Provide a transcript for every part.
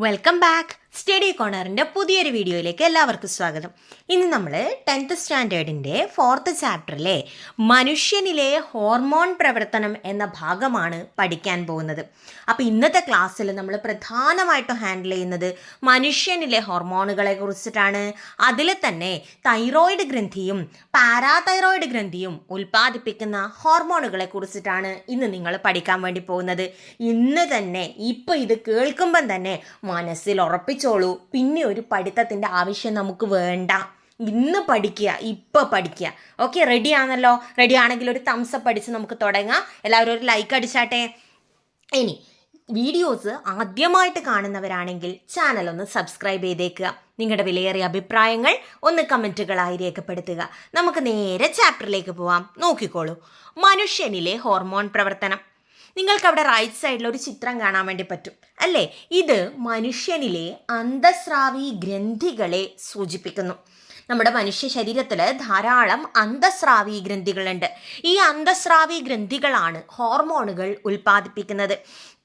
Welcome back. Study കോർണറിന്റെ പുതിയൊരു വീഡിയോയിലേക്ക് എല്ലാവർക്കും സ്വാഗതം. ഇന്ന് നമ്മൾ ടെൻത്ത് സ്റ്റാൻഡേർഡിന്റെ ഫോർത്ത് ചാപ്റ്ററിലെ മനുഷ്യനിലെ ഹോർമോൺ പ്രവർത്തനം എന്ന ഭാഗമാണ് പഠിക്കാൻ പോകുന്നത്. അപ്പോൾ ഇന്നത്തെ ക്ലാസ്സിൽ നമ്മൾ പ്രധാനമായിട്ടും ഹാൻഡിൽ ചെയ്യുന്നത് മനുഷ്യനിലെ ഹോർമോണുകളെ കുറിച്ചിട്ടാണ്. അതിൽ തന്നെ തൈറോയിഡ് ഗ്രന്ഥിയും പാരാതൈറോയിഡ് ഗ്രന്ഥിയും ഉൽപ്പാദിപ്പിക്കുന്ന ഹോർമോണുകളെ കുറിച്ചിട്ടാണ് ഇന്ന് നിങ്ങൾ പഠിക്കാൻ വേണ്ടി പോകുന്നത്. ഇന്ന് തന്നെ ഇപ്പോൾ ഇത് കേൾക്കുമ്പം തന്നെ മനസ്സിൽ ഉറപ്പിച്ചോളൂ പിന്നെ ഒരു പഠിത്തത്തിന്റെ ആവശ്യം നമുക്ക് വേണ്ട. ഇന്ന് പഠിക്കുക ഇപ്പോൾ പഠിക്കുക. ഓക്കെ റെഡി ആണല്ലോ? റെഡി ആണെങ്കിൽ ഒരു തംസപ്പ് അടിച്ച് നമുക്ക് തുടങ്ങാം. എല്ലാവരും ഒരു ലൈക്ക് അടിച്ചാട്ടെ. ഇനി വീഡിയോസ് ആദ്യമായിട്ട് കാണുന്നവരാണെങ്കിൽ ചാനൽ ഒന്ന് സബ്സ്ക്രൈബ് ചെയ്തേക്കുക. നിങ്ങളുടെ വിലയേറിയ അഭിപ്രായങ്ങൾ ഒന്ന് കമന്റുകളായി രേഖപ്പെടുത്തുക. നമുക്ക് നേരെ ചാപ്റ്ററിലേക്ക് പോവാം. നോക്കിക്കോളൂ. മനുഷ്യനിലെ ഹോർമോൺ പ്രവർത്തനം. നിങ്ങൾക്ക് അവിടെ റൈറ്റ് സൈഡിൽ ഒരു ചിത്രം കാണാൻ വേണ്ടി പറ്റും. അല്ലേ? ഇത് മനുഷ്യനിലെ അന്തസ്രാവി ഗ്രന്ഥികളെ സൂചിപ്പിക്കുന്നു. നമ്മുടെ മനുഷ്യ ശരീരത്തിൽ ധാരാളം അന്തസ്രാവി ഗ്രന്ഥികളുണ്ട്. ഈ അന്തസ്രാവി ഗ്രന്ഥികളാണ് ഹോർമോണുകൾ ഉൽപ്പാദിപ്പിക്കുന്നത്.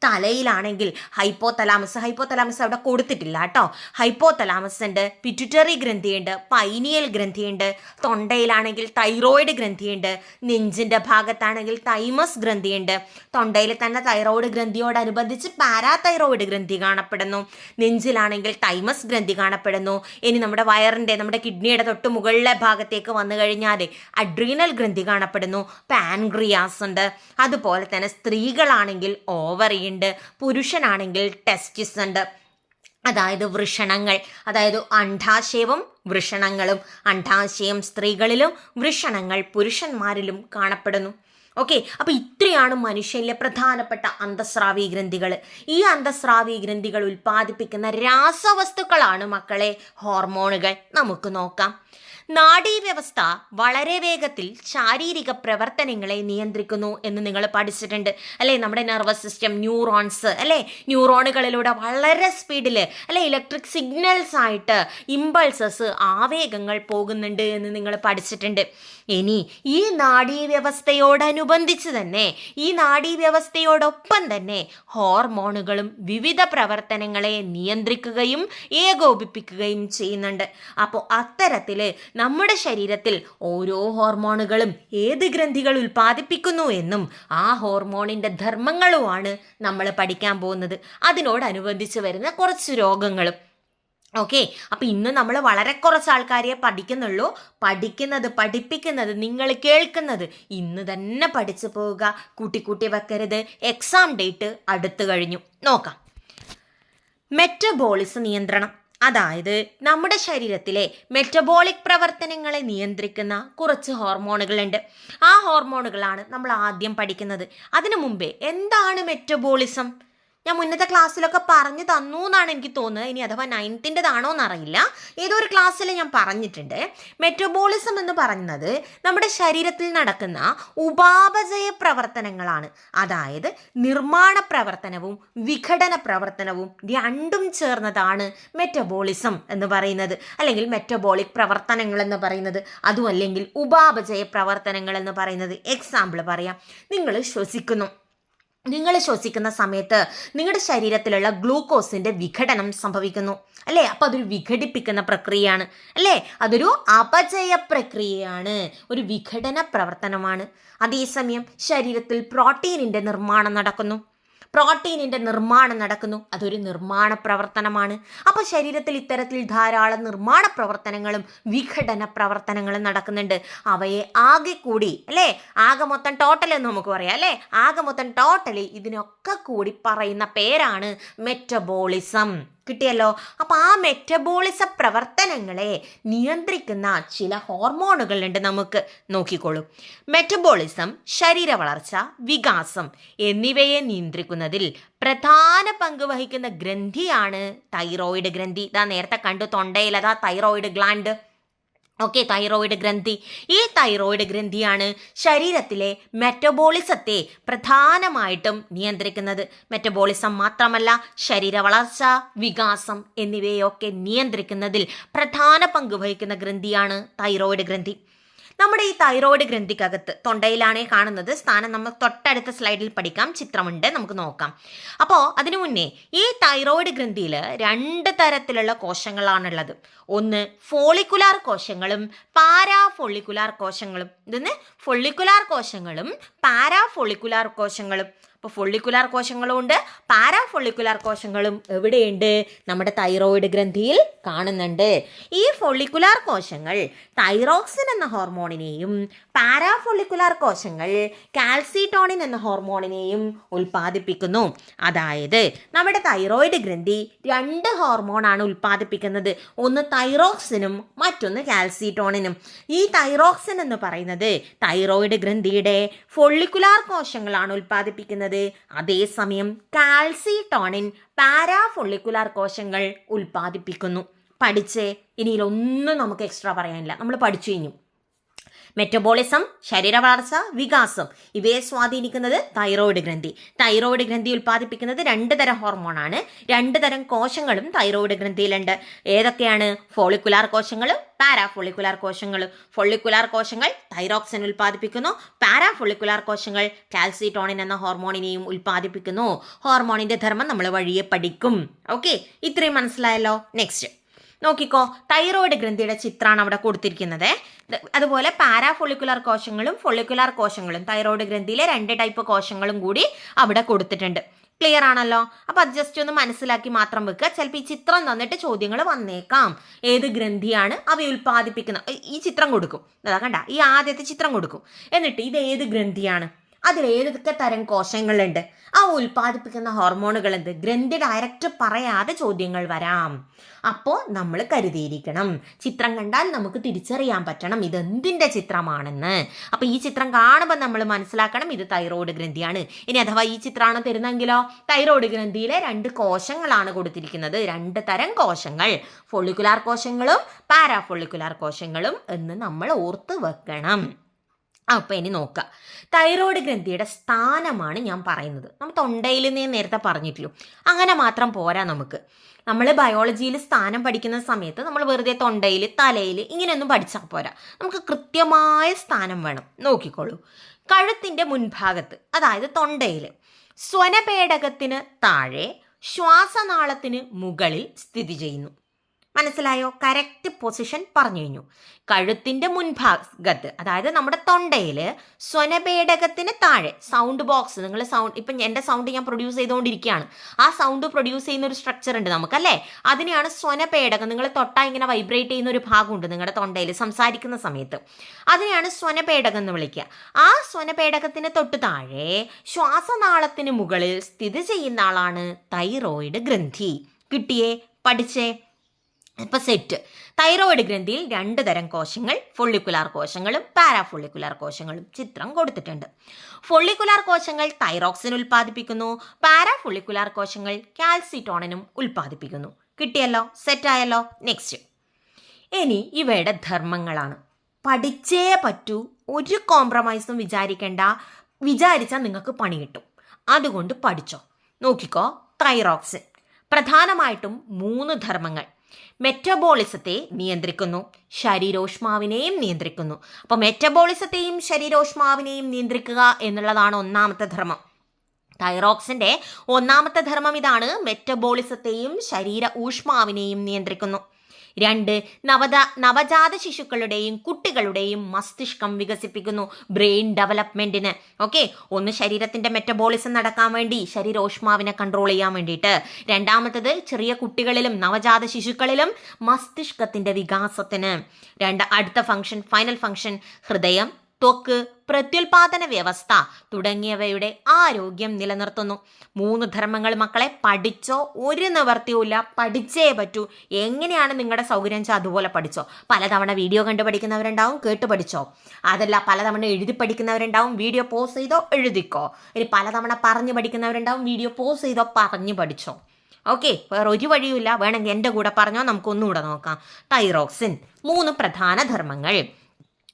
തലയിലാണെങ്കിൽ ഹൈപ്പോ തലാമസ് ഹൈപ്പോ തലാമസ് അവിടെ കൊടുത്തിട്ടില്ല കേട്ടോ. ഹൈപ്പോ തലാമസ് ഉണ്ട് പിറ്റുറ്ററി ഗ്രന്ഥിയുണ്ട് പൈനിയൽ ഗ്രന്ഥിയുണ്ട് തൊണ്ടയിലാണെങ്കിൽ തൈറോയിഡ് ഗ്രന്ഥിയുണ്ട് നെഞ്ചിന്റെ ഭാഗത്താണെങ്കിൽ തൈമസ് ഗ്രന്ഥിയുണ്ട്. തൊണ്ടയിൽ തന്നെ തൈറോയിഡ് ഗ്രന്ഥിയോടനുബന്ധിച്ച് പാരാതൈറോയിഡ് ഗ്രന്ഥി കാണപ്പെടുന്നു. നെഞ്ചിലാണെങ്കിൽ തൈമസ് ഗ്രന്ഥി കാണപ്പെടുന്നു. ഇനി നമ്മുടെ വയറിന്റെ നമ്മുടെ കിഡ്നിയുടെ തൊട്ട് മുകളിലെ ഭാഗത്തേക്ക് വന്നു കഴിഞ്ഞാൽ അഡ്രീനൽ ഗ്രന്ഥി കാണപ്പെടുന്നു. പാൻഗ്രിയാസ് ഉണ്ട്. അതുപോലെ തന്നെ സ്ത്രീകളാണെങ്കിൽ ഓവറി ഉണ്ട്. പുരുഷനാണെങ്കിൽ ടെസ്റ്റിസ് ഉണ്ട്. അതായത് വൃഷണങ്ങൾ അതായത് അണ്ഡാശയവും വൃഷണങ്ങളും. അണ്ഡാശയം സ്ത്രീകളിലും വൃഷണങ്ങൾ പുരുഷന്മാരിലും കാണപ്പെടുന്നു. ഓക്കെ അപ്പൊ ഇത്രയാണ് മനുഷ്യനിലെ പ്രധാനപ്പെട്ട അന്തസ്രാവി ഗ്രന്ഥികൾ. ഈ അന്തസ്രാവി ഗ്രന്ഥികൾ ഉൽപ്പാദിപ്പിക്കുന്ന രാസവസ്തുക്കളാണ് മക്കളെ ഹോർമോണുകൾ. നമുക്ക് നോക്കാം. നാഡീവ്യവസ്ഥ വളരെ വേഗത്തിൽ ശാരീരിക പ്രവർത്തനങ്ങളെ നിയന്ത്രിക്കുന്നു എന്ന് നിങ്ങൾ പഠിച്ചിട്ടുണ്ട്. അല്ലേ? നമ്മുടെ നെർവസ് സിസ്റ്റം ന്യൂറോൺസ് അല്ലേ? ന്യൂറോണുകളിലൂടെ വളരെ സ്പീഡിൽ അല്ലെ? ഇലക്ട്രിക് സിഗ്നൽസ് ആയിട്ട് ഇമ്പൾസസ് ആവേഗങ്ങൾ പോകുന്നുണ്ട് എന്ന് നിങ്ങൾ പഠിച്ചിട്ടുണ്ട്. ഇനി ഈ നാഡീവ്യവസ്ഥയോടനുബന്ധിച്ച് തന്നെ ഈ നാഡീവ്യവസ്ഥയോടൊപ്പം തന്നെ ഹോർമോണുകളും വിവിധ പ്രവർത്തനങ്ങളെ നിയന്ത്രിക്കുകയും ഏകോപിപ്പിക്കുകയും ചെയ്യുന്നുണ്ട്. അപ്പോൾ അത്തരത്തിൽ നമ്മുടെ ശരീരത്തിൽ ഓരോ ഹോർമോണുകളും ഏത് ഗ്രന്ഥികൾ ഉൽപ്പാദിപ്പിക്കുന്നു എന്നും ആ ഹോർമോണിന്റെ ധർമ്മങ്ങളുമാണ് നമ്മൾ പഠിക്കാൻ പോകുന്നത്. അതിനോടനുബന്ധിച്ച് വരുന്ന കുറച്ച് രോഗങ്ങളും. ഓക്കെ? അപ്പം ഇന്ന് നമ്മൾ വളരെ കുറച്ച് ആൾക്കാരെ പഠിക്കുന്നുള്ളൂ. പഠിക്കുന്നത് പഠിപ്പിക്കുന്നത് നിങ്ങൾ കേൾക്കുന്നത് ഇന്ന് തന്നെ പഠിച്ചു പോവുക. കൂട്ടിക്കൂട്ടി കൂട്ടി വെക്കരുത്. എക്സാം ഡേറ്റ് അടുത്തു കഴിഞ്ഞു. നോക്കാം. മെറ്റബോളിസം നിയന്ത്രണം. അതായത് നമ്മുടെ ശരീരത്തിലെ മെറ്റബോളിക് പ്രവർത്തനങ്ങളെ നിയന്ത്രിക്കുന്ന കുറച്ച് ഹോർമോണുകളുണ്ട്. ആ ഹോർമോണുകളാണ് നമ്മൾ ആദ്യം പഠിക്കുന്നത്. അതിനു മുമ്പേ എന്താണ് മെറ്റബോളിസം ഞാൻ മുന്നത്തെ ക്ലാസ്സിലൊക്കെ പറഞ്ഞു തന്നു എന്നാണ് എനിക്ക് തോന്നുന്നത്. ഇനി അഥവാ നയൻത്തിന്റെതാണോ എന്നറിയില്ല ഏതോ ഒരു ക്ലാസ്സിൽ ഞാൻ പറഞ്ഞിട്ടുണ്ട്. മെറ്റബോളിസം എന്ന് പറയുന്നത് നമ്മുടെ ശരീരത്തിൽ നടക്കുന്ന ഉപാപചയ പ്രവർത്തനങ്ങളാണ്. അതായത് നിർമ്മാണ പ്രവർത്തനവും വിഘടന പ്രവർത്തനവും രണ്ടും ചേർന്നതാണ് മെറ്റബോളിസം എന്ന് പറയുന്നത്. അല്ലെങ്കിൽ മെറ്റബോളിക് പ്രവർത്തനങ്ങൾ എന്ന് പറയുന്നത്. അതും അല്ലെങ്കിൽ ഉപാപചയ പ്രവർത്തനങ്ങൾ എന്ന് പറയുന്നത്. എക്സാമ്പിൾ പറയാം. നിങ്ങൾ ശ്വസിക്കുന്നു. നിങ്ങൾ ശ്വസിക്കുന്ന സമയത്ത് നിങ്ങളുടെ ശരീരത്തിലുള്ള ഗ്ലൂക്കോസിന്റെ വിഘടനം സംഭവിക്കുന്നു. അല്ലേ? അപ്പോൾ അതൊരു വിഘടിപ്പിക്കുന്ന പ്രക്രിയയാണ്. അല്ലേ? അതൊരു അപചയ പ്രക്രിയയാണ്. ഒരു വിഘടന പ്രവർത്തനമാണ്. അതേസമയം ശരീരത്തിൽ പ്രോട്ടീനിന്റെ നിർമ്മാണം നടക്കുന്നു. പ്രോട്ടീനിന്റെ നിർമ്മാണം നടക്കുന്നു. അതൊരു നിർമ്മാണ പ്രവർത്തനമാണ്. അപ്പോൾ ശരീരത്തിൽ ഇത്തരത്തിൽ ധാരാളം നിർമ്മാണ പ്രവർത്തനങ്ങളും വിഘടന പ്രവർത്തനങ്ങളും നടക്കുന്നുണ്ട്. അവയെ ആകെ കൂടി അല്ലേ? ആകെ മൊത്തം ടോട്ടൽ എന്ന് നമുക്ക് പറയാം അല്ലേ? ആകെ മൊത്തം ടോട്ടൽ ഇതിനൊക്കെ കൂടി പറയുന്ന പേരാണ് മെറ്റബോളിസം കിട്ടിയല്ലോ. അപ്പോൾ ആ മെറ്റബോളിസ പ്രവർത്തനങ്ങളെ നിയന്ത്രിക്കുന്ന ചില ഹോർമോണുകളുണ്ട് നമുക്ക്. നോക്കിക്കോളൂ. മെറ്റബോളിസം ശരീര വളർച്ച വികാസം എന്നിവയെ നിയന്ത്രിക്കുന്നതിൽ പ്രധാന പങ്ക് വഹിക്കുന്ന ഗ്രന്ഥിയാണ് തൈറോയിഡ് ഗ്രന്ഥി. ഇതാ നേരത്തെ കണ്ടു തൊണ്ടയിൽ അതാ തൈറോയിഡ് ഗ്ലാൻഡ് ഓക്കെ തൈറോയിഡ് ഗ്രന്ഥി. ഈ തൈറോയിഡ് ഗ്രന്ഥിയാണ് ശരീരത്തിലെ മെറ്റബോളിസത്തെ പ്രധാനമായിട്ടും നിയന്ത്രിക്കുന്നത്. മെറ്റബോളിസം മാത്രമല്ല ശരീര വളർച്ച വികാസം എന്നിവയൊക്കെ നിയന്ത്രിക്കുന്നതിൽ പ്രധാന പങ്ക് വഹിക്കുന്ന ഗ്രന്ഥിയാണ് തൈറോയിഡ് ഗ്രന്ഥി. നമ്മുടെ ഈ തൈറോയ്ഡ് ഗ്രന്ഥിക്കകത്ത് തൊണ്ടയിലാണേ കാണുന്നത്. സ്ഥാനം നമ്മൾ തൊട്ടടുത്ത സ്ലൈഡിൽ പഠിക്കാം. ചിത്രമുണ്ട്. നമുക്ക് നോക്കാം. അപ്പോൾ അതിനു മുന്നേ ഈ തൈറോയ്ഡ് ഗ്രന്ഥിയിൽ രണ്ട് തരത്തിലുള്ള കോശങ്ങളാണുള്ളത്. ഒന്ന് ഫോളിക്കുലാർ കോശങ്ങളും പാരാ ഫോളിക്കുലാർ കോശങ്ങളും. ഇതെന്ന് ഫോളിക്കുലാർ കോശങ്ങളും പാരാ ഫോളിക്കുലാർ കോശങ്ങളും. അപ്പോൾ ഫോളിക്കുലാർ കോശങ്ങളും ഉണ്ട് പാരാ ഫോളിക്കുലാർ കോശങ്ങളും എവിടെയുണ്ട്? നമ്മുടെ തൈറോയിഡ് ഗ്രന്ഥിയിൽ കാണുന്നുണ്ട്. ഈ ഫോളിക്കുലാർ കോശങ്ങൾ തൈറോക്സിൻ എന്ന ഹോർമോണിനെയും പാരാ ഫോളിക്കുലാർ കോശങ്ങൾ കാൽസിറ്റോണിൻ എന്ന ഹോർമോണിനെയും ഉൽപ്പാദിപ്പിക്കുന്നു. അതായത് നമ്മുടെ തൈറോയിഡ് ഗ്രന്ഥി രണ്ട് ഹോർമോണാണ് ഉൽപ്പാദിപ്പിക്കുന്നത്. ഒന്ന് തൈറോക്സിനും മറ്റൊന്ന് കാൽസിറ്റോണിനും ഈ തൈറോക്സിൻ എന്ന് പറയുന്നത് തൈറോയിഡ് ഗ്രന്ഥിയുടെ ഫോളിക്കുലാർ കോശങ്ങളാണ് ഉൽപ്പാദിപ്പിക്കുന്നത്. അതേസമയം കാൽസിറ്റോണിൻ പാരാഫൊള്ളിക്കുലാർ കോശങ്ങൾ ഉൽപ്പാദിപ്പിക്കുന്നു. പഠിച്ച് ഇനിയിലൊന്നും നമുക്ക് എക്സ്ട്രാ പറയാനില്ല. നമ്മൾ പഠിച്ചു കഴിഞ്ഞു. മെറ്റബോളിസം ശരീര വളർച്ച വികാസം. ഇവയെ സ്വാധീനിക്കുന്നത് തൈറോയിഡ് ഗ്രന്ഥി. തൈറോയിഡ് ഗ്രന്ഥി ഉൽപ്പാദിപ്പിക്കുന്നത് രണ്ട് തരം ഹോർമോണാണ് രണ്ട് തരം കോശങ്ങളും തൈറോയിഡ് ഗ്രന്ഥിയിലുണ്ട്. ഏതൊക്കെയാണ്? ഫോളിക്കുലാർ കോശങ്ങളും പാരാഫോളിക്കുലാർ കോശങ്ങളും. ഫോളിക്കുലാർ കോശങ്ങൾ തൈറോക്സിൻ ഉൽപ്പാദിപ്പിക്കുന്നു. പാരാഫോളിക്കുലാർ കോശങ്ങൾ കാൽസിറ്റോണിൻ എന്ന ഹോർമോണിനെയും ഉൽപ്പാദിപ്പിക്കുന്നു. ഹോർമോണിന്റെ ധർമ്മം നമ്മൾ വഴിയെ പഠിക്കും. ഓക്കെ ഇത്രയും മനസ്സിലായല്ലോ? നെക്സ്റ്റ് നോക്കിക്കോ തൈറോയിഡ് ഗ്രന്ഥിയുടെ ചിത്രമാണ് അവിടെ കൊടുത്തിരിക്കുന്നത്. അതുപോലെ പാരാഫൊളിക്കുലർ കോശങ്ങളും ഫോളിക്കുലാർ കോശങ്ങളും തൈറോയിഡ് ഗ്രന്ഥിയിലെ രണ്ട് ടൈപ്പ് കോശങ്ങളും കൂടി അവിടെ കൊടുത്തിട്ടുണ്ട്. ക്ലിയർ ആണല്ലോ? അപ്പൊ അത് ജസ്റ്റ് ഒന്ന് മനസ്സിലാക്കി മാത്രം വെക്കുക. ചിലപ്പോൾ ഈ ചിത്രം തന്നിട്ട് ചോദ്യങ്ങൾ വന്നേക്കാം. ഏത് ഗ്രന്ഥിയാണ് അവ ഉൽപ്പാദിപ്പിക്കുന്നത്? ഈ ചിത്രം കൊടുക്കും. അതാ കണ്ട ഈ ആദ്യത്തെ ചിത്രം കൊടുക്കും. എന്നിട്ട് ഇത് ഏത് ഗ്രന്ഥിയാണ്? അതിൽ ഏതൊക്കെ തരം കോശങ്ങളുണ്ട്? ആ ഉൽപ്പാദിപ്പിക്കുന്ന ഹോർമോണുകൾ എന്ത് ഗ്രന്ഥി ഡയറക്റ്റ് പറയാതെ ചോദ്യങ്ങൾ വരാം. അപ്പോൾ നമ്മൾ കരുതിയിരിക്കണം. ചിത്രം കണ്ടാൽ നമുക്ക് തിരിച്ചറിയാൻ പറ്റണം ഇതെന്തിന്റെ ചിത്രമാണെന്ന്. അപ്പോൾ ഈ ചിത്രം കാണുമ്പോൾ നമ്മൾ മനസ്സിലാക്കണം ഇത് തൈറോയ്ഡ് ഗ്രന്ഥിയാണ്. ഇനി അഥവാ ഈ ചിത്രമാണ് തരുന്നെങ്കിലോ? തൈറോയ്ഡ് ഗ്രന്ഥിയിലെ രണ്ട് കോശങ്ങളാണ് കൊടുത്തിരിക്കുന്നത്. രണ്ട് തരം കോശങ്ങൾ. ഫോളിക്കുലാർ കോശങ്ങളും പാരാഫോളിക്കുലാർ കോശങ്ങളും എന്ന് നമ്മൾ ഓർത്ത് വെക്കണം. അപ്പോൾ ഇനി നോക്കുക തൈറോയ്ഡ് ഗ്രന്ഥിയുടെ സ്ഥാനമാണ് ഞാൻ പറയുന്നത്. നമ്മൾ തൊണ്ടയിൽ നിന്ന് നേരത്തെ പറഞ്ഞിട്ടുള്ളൂ അങ്ങനെ മാത്രം പോരാ നമുക്ക്. നമ്മൾ ബയോളജിയിൽ സ്ഥാനം പഠിക്കുന്ന സമയത്ത് നമ്മൾ വെറുതെ തൊണ്ടയിൽ തലയിൽ ഇങ്ങനെയൊന്നും പഠിച്ചാൽ പോരാ. നമുക്ക് കൃത്യമായ സ്ഥാനം വേണം. നോക്കിക്കോളൂ. കഴുത്തിന്റെ മുൻഭാഗത്ത് അതായത് തൊണ്ടയിൽ സ്വനപേടകത്തിന് താഴെ ശ്വാസനാളത്തിന് മുകളിൽ സ്ഥിതി ചെയ്യുന്നു. മനസ്സിലായോ? കറക്റ്റ് പൊസിഷൻ പറഞ്ഞു കഴിഞ്ഞു. കഴുത്തിന്റെ മുൻഭാഗത്ത് അതായത് നമ്മുടെ തൊണ്ടയിൽ സ്വനപേടകത്തിന് താഴെ സൗണ്ട് ബോക്സ് നിങ്ങൾ സൗണ്ട് ഇപ്പം എന്റെ സൗണ്ട് ഞാൻ പ്രൊഡ്യൂസ് ചെയ്തുകൊണ്ടിരിക്കുകയാണ്. ആ സൗണ്ട് പ്രൊഡ്യൂസ് ചെയ്യുന്ന ഒരു സ്ട്രക്ചർ ഉണ്ട് നമുക്കല്ലേ? അതിനെയാണ് സ്വനപേടകം നിങ്ങൾ തൊട്ടാ ഇങ്ങനെ വൈബ്രേറ്റ് ചെയ്യുന്ന ഒരു ഭാഗമുണ്ട് നിങ്ങളുടെ തൊണ്ടയിൽ സംസാരിക്കുന്ന സമയത്ത്. അതിനെയാണ് സ്വനപേടകം എന്ന് വിളിക്കുക. ആ സ്വനപേടകത്തിന് തൊട്ട് താഴെ ശ്വാസനാളത്തിന് മുകളിൽ സ്ഥിതി ചെയ്യുന്ന ആളാണ് തൈറോയിഡ് ഗ്രന്ഥി. കിട്ടിയേ? പഠിച്ചേ? ഇപ്പൊ സെറ്റ് തൈറോയിഡ് ഗ്രന്ഥിയിൽ രണ്ട് തരം കോശങ്ങൾ ഫൊള്ളിക്കുലാർ കോശങ്ങളും പാരാഫൊള്ളിക്കുലാർ കോശങ്ങളും ചിത്രം കൊടുത്തിട്ടുണ്ട്. ഫൊള്ളിക്കുലാർ കോശങ്ങൾ തൈറോക്സിൻ ഉൽപ്പാദിപ്പിക്കുന്നു പാരാഫൊള്ളിക്കുലാർ കോശങ്ങൾ കാൽസിറ്റോണിനും ഉൽപ്പാദിപ്പിക്കുന്നു. കിട്ടിയല്ലോ? സെറ്റായല്ലോ നെക്സ്റ്റ് ഇനി ഇവയുടെ ധർമ്മങ്ങളാണ്. പഠിച്ചേ പറ്റൂ ഒരു കോംപ്രമൈസും വിചാരിക്കേണ്ട. വിചാരിച്ചാൽ നിങ്ങൾക്ക് പണി കിട്ടും. അതുകൊണ്ട് പഠിച്ചോ. നോക്കിക്കോ തൈറോക്സിൻ പ്രധാനമായിട്ടും മൂന്ന് ധർമ്മങ്ങൾ. മെറ്റബോളിസത്തെ നിയന്ത്രിക്കുന്നു. ശരീരോഷ്മാവിനെയും നിയന്ത്രിക്കുന്നു. അപ്പോൾ മെറ്റബോളിസത്തെയും ശരീരോഷ്മാവിനെയും നിയന്ത്രിക്കുക എന്നുള്ളതാണ് ഒന്നാമത്തെ ധർമ്മം. തൈറോക്സിന്റെ ഒന്നാമത്തെ ധർമ്മം ഇതാണ് മെറ്റബോളിസത്തെയും ശരീര ഊഷ്മാവിനെയും നിയന്ത്രിക്കുന്നു. രണ്ട് നവത നവജാത ശിശുക്കളുടെയും കുട്ടികളുടെയും മസ്തിഷ്കം വികസിപ്പിക്കുന്നു ബ്രെയിൻ ഡെവലപ്മെന്റിന്. ഓക്കെ ഒന്ന് ശരീരത്തിന്റെ മെറ്റബോളിസം നടക്കാൻ വേണ്ടി ശരീരോഷ്മാവിനെ കൺട്രോൾ ചെയ്യാൻ വേണ്ടിയിട്ട്. രണ്ടാമത്തത് ചെറിയ കുട്ടികളിലും നവജാത ശിശുക്കളിലും മസ്തിഷ്കത്തിന്റെ വികാസത്തിന്. രണ്ട് അടുത്ത ഫംഗ്ഷൻ ഫൈനൽ ഫംഗ്ഷൻ ഹൃദയം ത്വക്ക് പ്രത്യുൽപാദന വ്യവസ്ഥ തുടങ്ങിയവയുടെ ആരോഗ്യം നിലനിർത്തുന്നു. മൂന്ന് ധർമ്മങ്ങൾ മക്കളെ പഠിച്ചോ ഒരു നിവർത്തിയുമില്ല പഠിച്ചേ പറ്റൂ. എങ്ങനെയാണ് നിങ്ങളുടെ സൗകര്യം വെച്ചാൽ അതുപോലെ പഠിച്ചോ? പലതവണ വീഡിയോ കണ്ട് പഠിക്കുന്നവരുണ്ടാവും കേട്ട് പഠിച്ചോ? അതല്ല പലതവണ എഴുതി പഠിക്കുന്നവരുണ്ടാവും വീഡിയോ പോസ് ചെയ്തോ എഴുതിക്കോ? ഇനി പലതവണ പറഞ്ഞു പഠിക്കുന്നവരുണ്ടാവും വീഡിയോ പോസ് ചെയ്തോ പറഞ്ഞു പഠിച്ചോ? ഓക്കെ വേറെ ഒരു വഴിയുമില്ല. വേണമെങ്കിൽ എന്റെ കൂടെ പറഞ്ഞോ നമുക്കൊന്നുകൂടെ നോക്കാം. തൈറോക്സിൻ മൂന്ന് പ്രധാന ധർമ്മങ്ങൾ.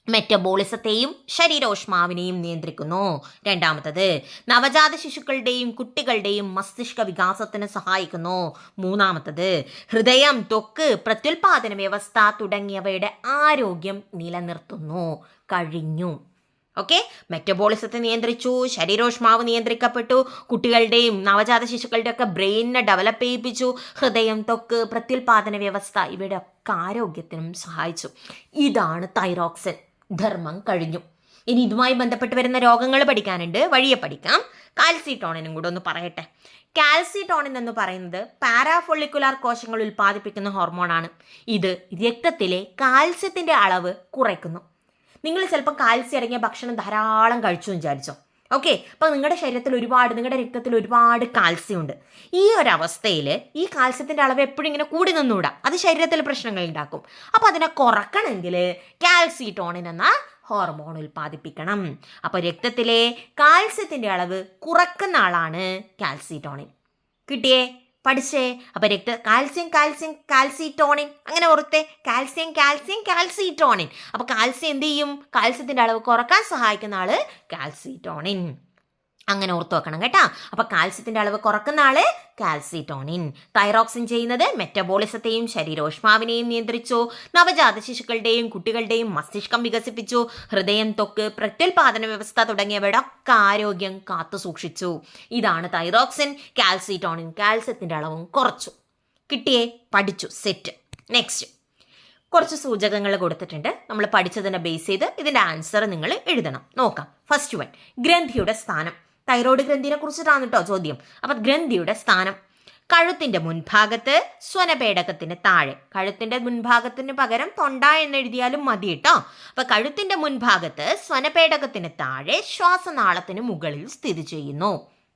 മെറ്റബോളിസത്തെയും ശരീരോഷ്മാവിനെയും നിയന്ത്രിക്കുന്നു. രണ്ടാമത്തത് നവജാത ശിശുക്കളുടെയും കുട്ടികളുടെയും മസ്തിഷ്ക വികാസത്തിന് സഹായിക്കുന്നു. മൂന്നാമത്തത് ഹൃദയം തൊക്ക് പ്രത്യുൽപാദന വ്യവസ്ഥ തുടങ്ങിയവയുടെ ആരോഗ്യം നിലനിർത്തുന്നു. കഴിഞ്ഞു. ഓക്കെ? മെറ്റബോളിസത്തെ നിയന്ത്രിച്ചു ശരീരോഷ്മാവ് നിയന്ത്രിക്കപ്പെട്ടു കുട്ടികളുടെയും നവജാത ശിശുക്കളുടെ ഒക്കെ ബ്രെയിനിനെ ഡെവലപ്പ് ചെയ്യിപ്പിച്ചു ഹൃദയം തൊക്ക് പ്രത്യുൽപാദന വ്യവസ്ഥ ഇവയുടെ ഒക്കെ ആരോഗ്യത്തിനും സഹായിച്ചു. ഇതാണ് തൈറോക്സിൻ. ധർമ്മം കഴിഞ്ഞു. ഇനി ഇതുമായി ബന്ധപ്പെട്ട് വരുന്ന രോഗങ്ങൾ പഠിക്കാനുണ്ട്. വഴിയെ പഠിക്കാം. കാൽസിറ്റോണിനും കൂടെ ഒന്ന് പറയട്ടെ. കാൽസിറ്റോണിൻ എന്ന് പറയുന്നത് പാരാഫോളിക്കുലാർ കോശങ്ങൾ ഉൽപ്പാദിപ്പിക്കുന്ന ഹോർമോണാണ്. ഇത് രക്തത്തിലെ കാൽസ്യത്തിന്റെ അളവ് കുറയ്ക്കുന്നു. നിങ്ങൾ ചിലപ്പോൾ കാൽസ്യം ഇറങ്ങിയ ഭക്ഷണം ധാരാളം കഴിച്ചു വിചാരിച്ചോ? ഓക്കെ അപ്പം നിങ്ങളുടെ ശരീരത്തിൽ ഒരുപാട് നിങ്ങളുടെ രക്തത്തിൽ ഒരുപാട് കാൽസ്യം ഉണ്ട് ഈ ഒരവസ്ഥയിൽ ഈ കാൽസ്യത്തിന്റെ അളവ് എപ്പോഴും ഇങ്ങനെ കൂടി നിന്നുകൂടാ അത് ശരീരത്തിൽ പ്രശ്നങ്ങൾ ഉണ്ടാക്കും അപ്പോൾ അതിനെ കുറക്കണമെങ്കിൽ കാൽസിറ്റോണിൻ എന്ന ഹോർമോൺ ഉൽപ്പാദിപ്പിക്കണം. അപ്പോൾ രക്തത്തിലെ കാൽസ്യത്തിന്റെ അളവ് കുറക്കുന്ന ആളാണ് കാൽസിറ്റോണിൻ കിട്ടിയേ? പഠിച്ചേ. അപ്പൊ രക്ത കാൽസ്യം കാൽസ്യം കാൽസിറ്റോണിൻ അങ്ങനെ ഓർത്തെ. കാൽസ്യം കാൽസ്യം കാൽസിറ്റോണിൻ അപ്പൊ കാൽസ്യം എന്ത് ചെയ്യും? കാൽസ്യത്തിന്റെ അളവ് കുറയ്ക്കാൻ സഹായിക്കുന്ന ആൾ കാൽസിറ്റോണിൻ അങ്ങനെ ഓർത്തു വെക്കണം കേട്ടാ. അപ്പൊ കാൽസ്യത്തിന്റെ അളവ് കുറക്കുന്ന ആൾ കാൽസിറ്റോണിൻ തൈറോക്സിൻ ചെയ്യുന്നത് മെറ്റബോളിസത്തെയും ശരീരോഷ്മാവിനെയും നിയന്ത്രിച്ചു. നവജാത ശിശുക്കളുടെയും കുട്ടികളുടെയും മസ്തിഷ്കം വികസിപ്പിച്ചു. ഹൃദയം തൊക്ക് പ്രത്യുൽപാദന വ്യവസ്ഥ തുടങ്ങിയവയുടെ ഒക്കെ ആരോഗ്യം കാത്തു സൂക്ഷിച്ചു. ഇതാണ് തൈറോക്സിൻ. കാൽസിറ്റോണിൻ കാൽസ്യത്തിന്റെ അളവും കുറച്ചു. കിട്ടിയേ പഠിച്ചു. സെറ്റ്. നെക്സ്റ്റ്. കുറച്ച് സൂചകങ്ങൾ കൊടുത്തിട്ടുണ്ട്. നമ്മൾ പഠിച്ചതിനെ ബേസ് ചെയ്ത് ഇതിന്റെ ആൻസർ നിങ്ങൾ എഴുതണം. നോക്കാം. First one. ഗ്രന്ഥിയുടെ സ്ഥാനം. തൈറോയ്ഡ് ഗ്രന്ഥിനെ കുറിച്ചിട്ടാണ് കേട്ടോ ചോദ്യം. അപ്പൊ ഗ്രന്ഥിയുടെ സ്ഥാനം. കഴുത്തിന്റെ മുൻഭാഗത്ത് സ്വനപേടകത്തിന് താഴെ. കഴുത്തിന്റെ മുൻഭാഗത്തിന് പകരം തൊണ്ട എന്ന് എഴുതിയാലും മതി കേട്ടോ അപ്പൊ കഴുത്തിന്റെ മുൻഭാഗത്ത് സ്വനപേടകത്തിന് താഴെ ശ്വാസനാളത്തിന് മുകളിൽ സ്ഥിതി ചെയ്യുന്നു.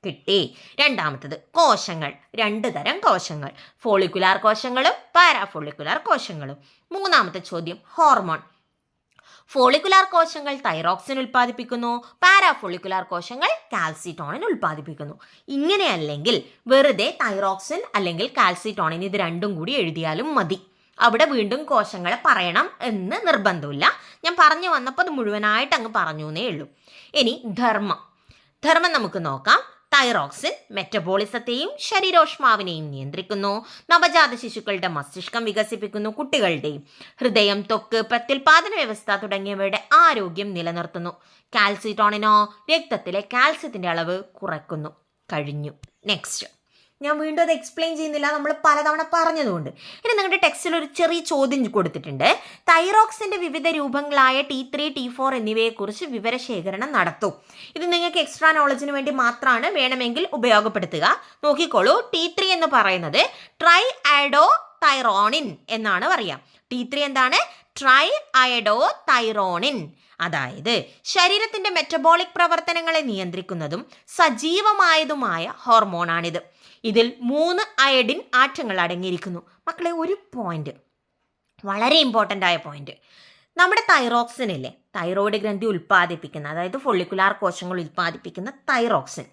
കിട്ടി. രണ്ടാമത്തത് കോശങ്ങൾ. രണ്ട് തരം കോശങ്ങൾ. ഫോളിക്കുലാർ കോശങ്ങളും പാരാഫോളിക്കുലാർ കോശങ്ങളും. മൂന്നാമത്തെ ചോദ്യം ഹോർമോൺ ഫോളിക്കുലാർ കോശങ്ങൾ തൈറോക്സിൻ ഉൽപ്പാദിപ്പിക്കുന്നു. പാരാഫോളിക്കുലാർ കോശങ്ങൾ കാൽസിറ്റോണിൻ ഉൽപ്പാദിപ്പിക്കുന്നു. ഇങ്ങനെയല്ലെങ്കിൽ വെറുതെ തൈറോക്സിൻ അല്ലെങ്കിൽ കാൽസിറ്റോണിൻ ഇത് രണ്ടും കൂടി എഴുതിയാലും മതി. അവിടെ വീണ്ടും കോശങ്ങളെ പറയണം എന്ന് നിർബന്ധമില്ല. ഞാൻ പറഞ്ഞു വന്നപ്പോൾ അത് മുഴുവനായിട്ട് അങ്ങ് പറഞ്ഞു എന്നേ ഉള്ളൂ. ഇനി ധർമ്മം. ധർമ്മം നമുക്ക് നോക്കാം. തൈറോക്സിൻ മെറ്റബോളിസത്തെയും ശരീരോഷ്മാവിനെയും നിയന്ത്രിക്കുന്നു. നവജാത ശിശുക്കളുടെ മസ്തിഷ്കം വികസിപ്പിക്കുന്നു കുട്ടികളുടെയും ഹൃദയം ത്വക്ക് പ്രത്യുൽപാദന വ്യവസ്ഥ തുടങ്ങിയവയുടെ ആരോഗ്യം നിലനിർത്തുന്നു. കാൽസിറ്റോണിനോ രക്തത്തിലെ കാൽസ്യത്തിന്റെ അളവ് കുറയ്ക്കുന്നു. കഴിഞ്ഞു. നെക്സ്റ്റ് ഞാൻ വീണ്ടും അത് എക്സ്പ്ലെയിൻ ചെയ്യുന്നില്ല നമ്മൾ പലതവണ പറഞ്ഞതുകൊണ്ട്. ഇനി നിങ്ങളുടെ ടെക്സ്റ്റിൽ ഒരു ചെറിയ ചോദ്യം കൊടുത്തിട്ടുണ്ട്. തൈറോക്സിന്റെ വിവിധ രൂപങ്ങളായ ടി ത്രീ ടി ഫോർ എന്നിവയെക്കുറിച്ച് വിവരശേഖരണം നടത്തും. ഇത് നിങ്ങൾക്ക് എക്സ്ട്രാ നോളജിന് വേണ്ടി മാത്രമാണ് വേണമെങ്കിൽ ഉപയോഗപ്പെടുത്തുക. നോക്കിക്കോളൂ. ടി ത്രീ എന്ന് പറയുന്നത് ട്രൈ ആഡോ തൈറോണിൻ എന്നാണ് പറയാം. ടി ത്രീ എന്താണ്? ട്രൈ അയഡോ തൈറോണിൻ അതായത് ശരീരത്തിന്റെ മെറ്റബോളിക് പ്രവർത്തനങ്ങളെ നിയന്ത്രിക്കുന്നതും സജീവമായതുമായ ഹോർമോണാണിത്. ഇതിൽ മൂന്ന് അയഡിൻ ആറ്റങ്ങൾ അടങ്ങിയിരിക്കുന്നു. മക്കളെ ഒരു പോയിന്റ് വളരെ ഇമ്പോർട്ടന്റ് ആയ പോയിന്റ് നമ്മുടെ തൈറോക്സിൻ അല്ലേ തൈറോയിഡ് ഗ്രന്ഥി ഉൽപ്പാദിപ്പിക്കുന്ന അതായത് ഫൊള്ളിക്കുലാർ കോശങ്ങൾ ഉൽപ്പാദിപ്പിക്കുന്ന തൈറോക്സിൻ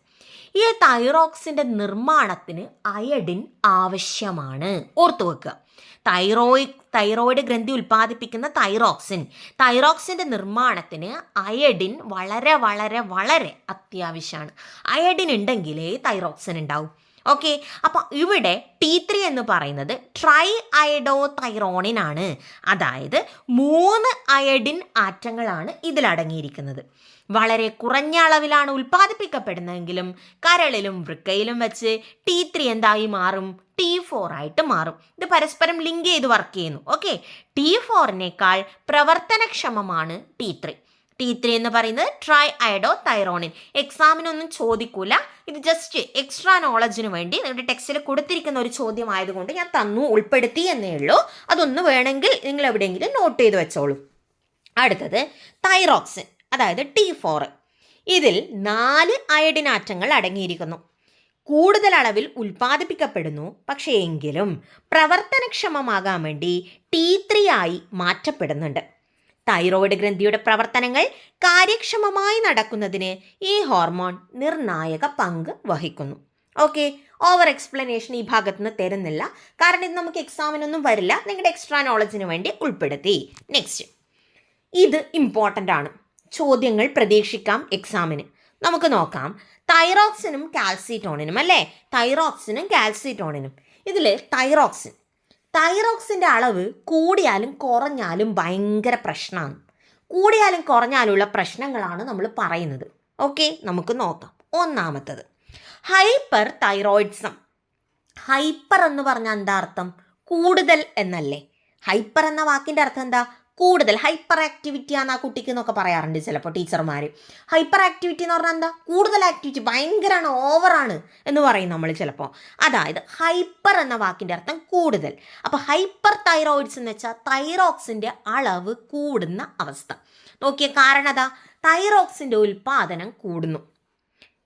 ഈ തൈറോക്സിന്റെ നിർമ്മാണത്തിന് അയഡിൻ ആവശ്യമാണ്. ഓർത്തു വെക്കുക. തൈറോയിഡ് തൈറോയ്ഡ് ഗ്രന്ഥി ഉൽപ്പാദിപ്പിക്കുന്ന തൈറോക്സിൻ. തൈറോക്സിന്റെ നിർമ്മാണത്തിന് അയഡിൻ വളരെ വളരെ വളരെ അത്യാവശ്യമാണ്. അയഡിൻ ഉണ്ടെങ്കിലേ തൈറോക്സിൻ ഉണ്ടാവും. ഓക്കെ? അപ്പോൾ ഇവിടെ ടി ത്രീ എന്ന് പറയുന്നത് ട്രൈ അയഡോ തൈറോണിൻ ആണ് അതായത് മൂന്ന് അയഡിൻ ആറ്റങ്ങളാണ് ഇതിൽ അടങ്ങിയിരിക്കുന്നത് വളരെ കുറഞ്ഞ അളവിലാണ് ഉൽപ്പാദിപ്പിക്കപ്പെടുന്നതെങ്കിലും കരളിലും വൃക്കയിലും വെച്ച് ടി ത്രീ എന്തായി മാറും? ടി ഫോർ ആയിട്ട് മാറും. ഇത് പരസ്പരം ലിങ്ക് ചെയ്ത് വർക്ക് ചെയ്യുന്നു. ഓക്കെ? ടി ഫോറിനേക്കാൾ പ്രവർത്തനക്ഷമമാണ് ടി ത്രീ ടി ത്രീ എന്ന് പറയുന്നത് ട്രൈ അയഡോ തൈറോണിൻ എക്സാമിനൊന്നും ചോദിക്കൂല. ഇത് ജസ്റ്റ് എക്സ്ട്രാ നോളജിന് വേണ്ടി നിങ്ങളുടെ ടെക്സ്റ്റിൽ കൊടുത്തിരിക്കുന്ന ഒരു ചോദ്യം ആയതുകൊണ്ട് ഞാൻ തന്നു ഉൾപ്പെടുത്തി എന്നേ ഉള്ളൂ. അതൊന്ന് വേണമെങ്കിൽ നിങ്ങൾ എവിടെയെങ്കിലും നോട്ട് ചെയ്ത് വെച്ചോളൂ. അടുത്തത് തൈറോക്സിൻ അതായത് ടി ഫോർ ഇതിൽ നാല് അയഡിനാറ്റങ്ങൾ അടങ്ങിയിരിക്കുന്നു. കൂടുതൽ അളവിൽ ഉൽപ്പാദിപ്പിക്കപ്പെടുന്നു. പക്ഷേ എങ്കിലും പ്രവർത്തനക്ഷമമാകാൻ വേണ്ടി ടി ത്രീ ആയി മാറ്റപ്പെടുന്നുണ്ട്. തൈറോയ്ഡ് ഗ്രന്ഥിയുടെ പ്രവർത്തനങ്ങൾ കാര്യക്ഷമമായി നടക്കുന്നതിന് ഈ ഹോർമോൺ നിർണായക പങ്ക് വഹിക്കുന്നു. ഓക്കെ ഓവർ എക്സ്പ്ലനേഷൻ ഈ ഭാഗത്ത് നിന്ന് തരുന്നില്ല. കാരണം ഇത് നമുക്ക് എക്സാമിനൊന്നും വരില്ല. നിങ്ങളുടെ എക്സ്ട്രാ നോളജിന് വേണ്ടി ഉൾപ്പെടുത്തി. നെക്സ്റ്റ് ഇത് ഇമ്പോർട്ടന്റ് ആണ്. ചോദ്യങ്ങൾ പ്രതീക്ഷിക്കാം എക്സാമിന് നമുക്ക് നോക്കാം. തൈറോക്സിനും കാൽസിറ്റോണിനും അല്ലേ? തൈറോക്സിനും കാൽസിറ്റോണിനും ഇതിൽ തൈറോക്സിൻ തൈറോക്സിന്റെ അളവ് കൂടിയാലും കുറഞ്ഞാലും ഭയങ്കര പ്രശ്നമാണ്. കൂടിയാലും കുറഞ്ഞാലുള്ള പ്രശ്നങ്ങളാണ് നമ്മൾ പറയുന്നത്. ഓക്കെ നമുക്ക് നോക്കാം. ഒന്നാമത്തത് ഹൈപ്പർ തൈറോയിഡ്സം. ഹൈപ്പർ എന്ന് പറഞ്ഞാൽ എന്താ അർത്ഥം? കൂടുതൽ എന്നല്ലേ. ഹൈപ്പർ എന്ന വാക്കിന്റെ അർത്ഥം എന്താ? കൂടുതൽ ഹൈപ്പർ ആക്ടിവിറ്റി ആണ് ആ കുട്ടിക്ക് എന്നൊക്കെ പറയാറുണ്ട് ചിലപ്പോൾ ടീച്ചർമാർ ഹൈപ്പർ ആക്ടിവിറ്റി എന്ന് പറഞ്ഞാൽ എന്താ? കൂടുതൽ ആക്ടിവിറ്റി ഭയങ്കരമാണ് ഓവറാണ് എന്ന് പറയും നമ്മൾ ചിലപ്പോൾ അതായത് ഹൈപ്പർ എന്ന വാക്കിന്റെ അർത്ഥം കൂടുതൽ. അപ്പോൾ ഹൈപ്പർ തൈറോയിഡ്സ് എന്ന് വെച്ചാൽ തൈറോക്സിന്റെ അളവ് കൂടുന്ന അവസ്ഥ. നോക്കിയ കാരണം അതാ? തൈറോക്സിന്റെ ഉൽപ്പാദനം കൂടുന്നു.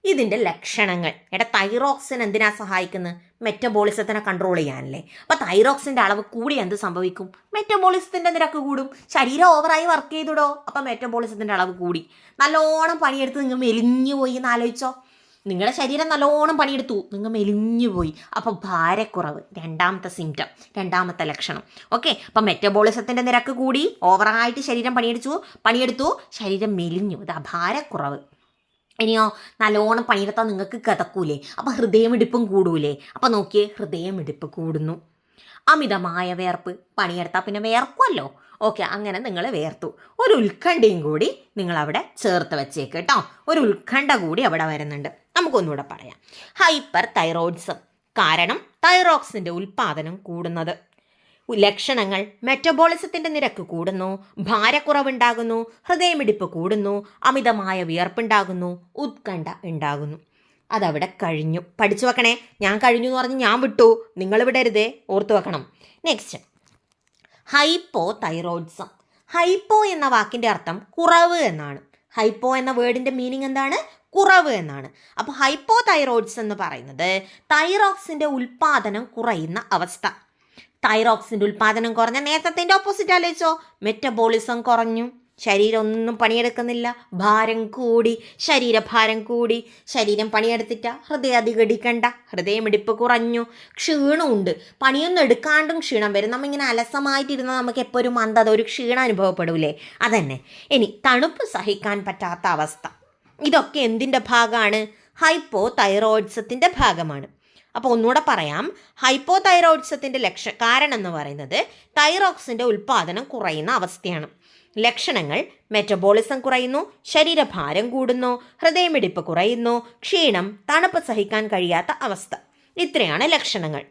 ഇതിന്റെ ലക്ഷണങ്ങൾ. എടാ തൈറോക്സിൻ എന്തിനാ സഹായിക്കുന്നത് മെറ്റബോളിസത്തിനെ കൺട്രോൾ ചെയ്യാനല്ലേ. അപ്പോൾ തൈറോക്സിന്റെ അളവ് കൂടി എന്ത് സംഭവിക്കും? മെറ്റബോളിസത്തിന്റെ നിരക്ക് കൂടും. ശരീരം ഓവറായി വർക്ക് ചെയ്തിടോ? അപ്പോൾ മെറ്റബോളിസത്തിന്റെ അളവ് കൂടി. നല്ലോണം പണിയെടുത്ത് നിങ്ങൾ മെലിഞ്ഞു പോയി എന്ന് ആലോചിച്ചോ. നിങ്ങളുടെ ശരീരം നല്ലോണം പണിയെടുത്തു. നിങ്ങൾ മെലിഞ്ഞു പോയി. അപ്പോൾ ഭാരക്കുറവ് രണ്ടാമത്തെ സിംറ്റം രണ്ടാമത്തെ ലക്ഷണം. ഓക്കെ അപ്പം മെറ്റബോളിസത്തിന്റെ നിരക്ക് കൂടി. ഓവറായിട്ട് ശരീരം പണിയെടുത്തു പണിയെടുത്തു. ശരീരം മെലിഞ്ഞു ഇതാ ഭാരക്കുറവ്. ഇനിയോ നല്ലോണം പണിയെടുത്താൽ നിങ്ങൾക്ക് കിതക്കൂലേ? അപ്പം ഹൃദയമിടിപ്പും കൂടൂലേ? അപ്പം നോക്കിയേ ഹൃദയമിടിപ്പ് കൂടുന്നു. അമിതമായ വേർപ്പ്. പണിയെടുത്താൽ പിന്നെ വേർക്കുമല്ലോ ഓക്കെ അങ്ങനെ നിങ്ങൾ വേർത്തു. ഒരു ഉത്കണ്ഠയും കൂടി നിങ്ങൾ അവിടെ ചേർത്ത് വെച്ചേക്ക് കേട്ടോ. ഒരു ഉത്കണ്ഠ കൂടി അവിടെ വരുന്നുണ്ട്. നമുക്കൊന്നുകൂടെ പറയാം. Hyper thyroids. കാരണം തൈറോക്സിന്റെ ഉൽപ്പാദനം കൂടുന്നത്. ലക്ഷണങ്ങൾ മെറ്റബോളിസത്തിന്റെ നിരക്ക് കൂടുന്നു ഭാരക്കുറവുണ്ടാകുന്നു ഹൃദയമിടിപ്പ് കൂടുന്നു അമിതമായ വിയർപ്പുണ്ടാകുന്നു ഉത്കണ്ഠ ഉണ്ടാകുന്നു. അതവിടെ കഴിഞ്ഞു. പഠിച്ചു വെക്കണേ. ഞാൻ കഴിഞ്ഞു എന്ന് പറഞ്ഞ് ഞാൻ വിട്ടു. നിങ്ങൾ വിടരുതേ ഓർത്തു വെക്കണം. നെക്സ്റ്റ് ഹൈപ്പോ തൈറോയിഡ്സം ഹൈപ്പോ എന്ന വാക്കിന്റെ അർത്ഥം കുറവ് എന്നാണ്. ഹൈപ്പോ എന്ന വേർഡിന്റെ മീനിങ് എന്താണ്? കുറവ് എന്നാണ്. അപ്പോൾ ഹൈപ്പോ തൈറോയിഡ്സ് എന്ന് പറയുന്നത് തൈറോക്സിന്റെ ഉൽപ്പാദനം കുറയുന്ന അവസ്ഥ. തൈറോക്സിന്റെ ഉൽപ്പാദനം കുറഞ്ഞ നേത്രത്തിന്റെ ഓപ്പോസിറ്റ് ആലോചിച്ചോ മെറ്റബോളിസം കുറഞ്ഞു. ശരീരം ഒന്നും പണിയെടുക്കുന്നില്ല. ഭാരം കൂടി. ശരീരഭാരം കൂടി. ശരീരം പണിയെടുത്തിട്ട ഹൃദയം അധികടിക്കണ്ട ഹൃദയമിടിപ്പ് കുറഞ്ഞു. ക്ഷീണമുണ്ട്. പണിയൊന്നും എടുക്കാണ്ടും ക്ഷീണം വരും. നമ്മിങ്ങനെ അലസമായിട്ടിരുന്നാൽ നമുക്ക് എപ്പോഴും മന്ദത ഒരു ക്ഷീണം അനുഭവപ്പെടൂലേ? അതന്നെ. ഇനി തണുപ്പ് സഹിക്കാൻ പറ്റാത്ത അവസ്ഥ. ഇതൊക്കെ എന്തിന്റെ ഭാഗമാണ് ഹൈപ്പോ തൈറോയിഡ്സത്തിന്റെ ഭാഗമാണ്. അപ്പോൾ ഒന്നുകൂടെ പറയാം. ഹൈപ്പോ തൈറോയിഡ്സത്തിന്റെ ലക്ഷ കാരണം എന്ന് പറയുന്നത് തൈറോക്സിന്റെ ഉൽപ്പാദനം കുറയുന്ന അവസ്ഥയാണ്. ലക്ഷണങ്ങൾ മെറ്റബോളിസം കുറയുന്നു ശരീരഭാരം കൂടുന്നു ഹൃദയമിടിപ്പ് കുറയുന്നു ക്ഷീണം തണുപ്പ് സഹിക്കാൻ കഴിയാത്ത അവസ്ഥ. ഇത്രയാണ് ലക്ഷണങ്ങൾ.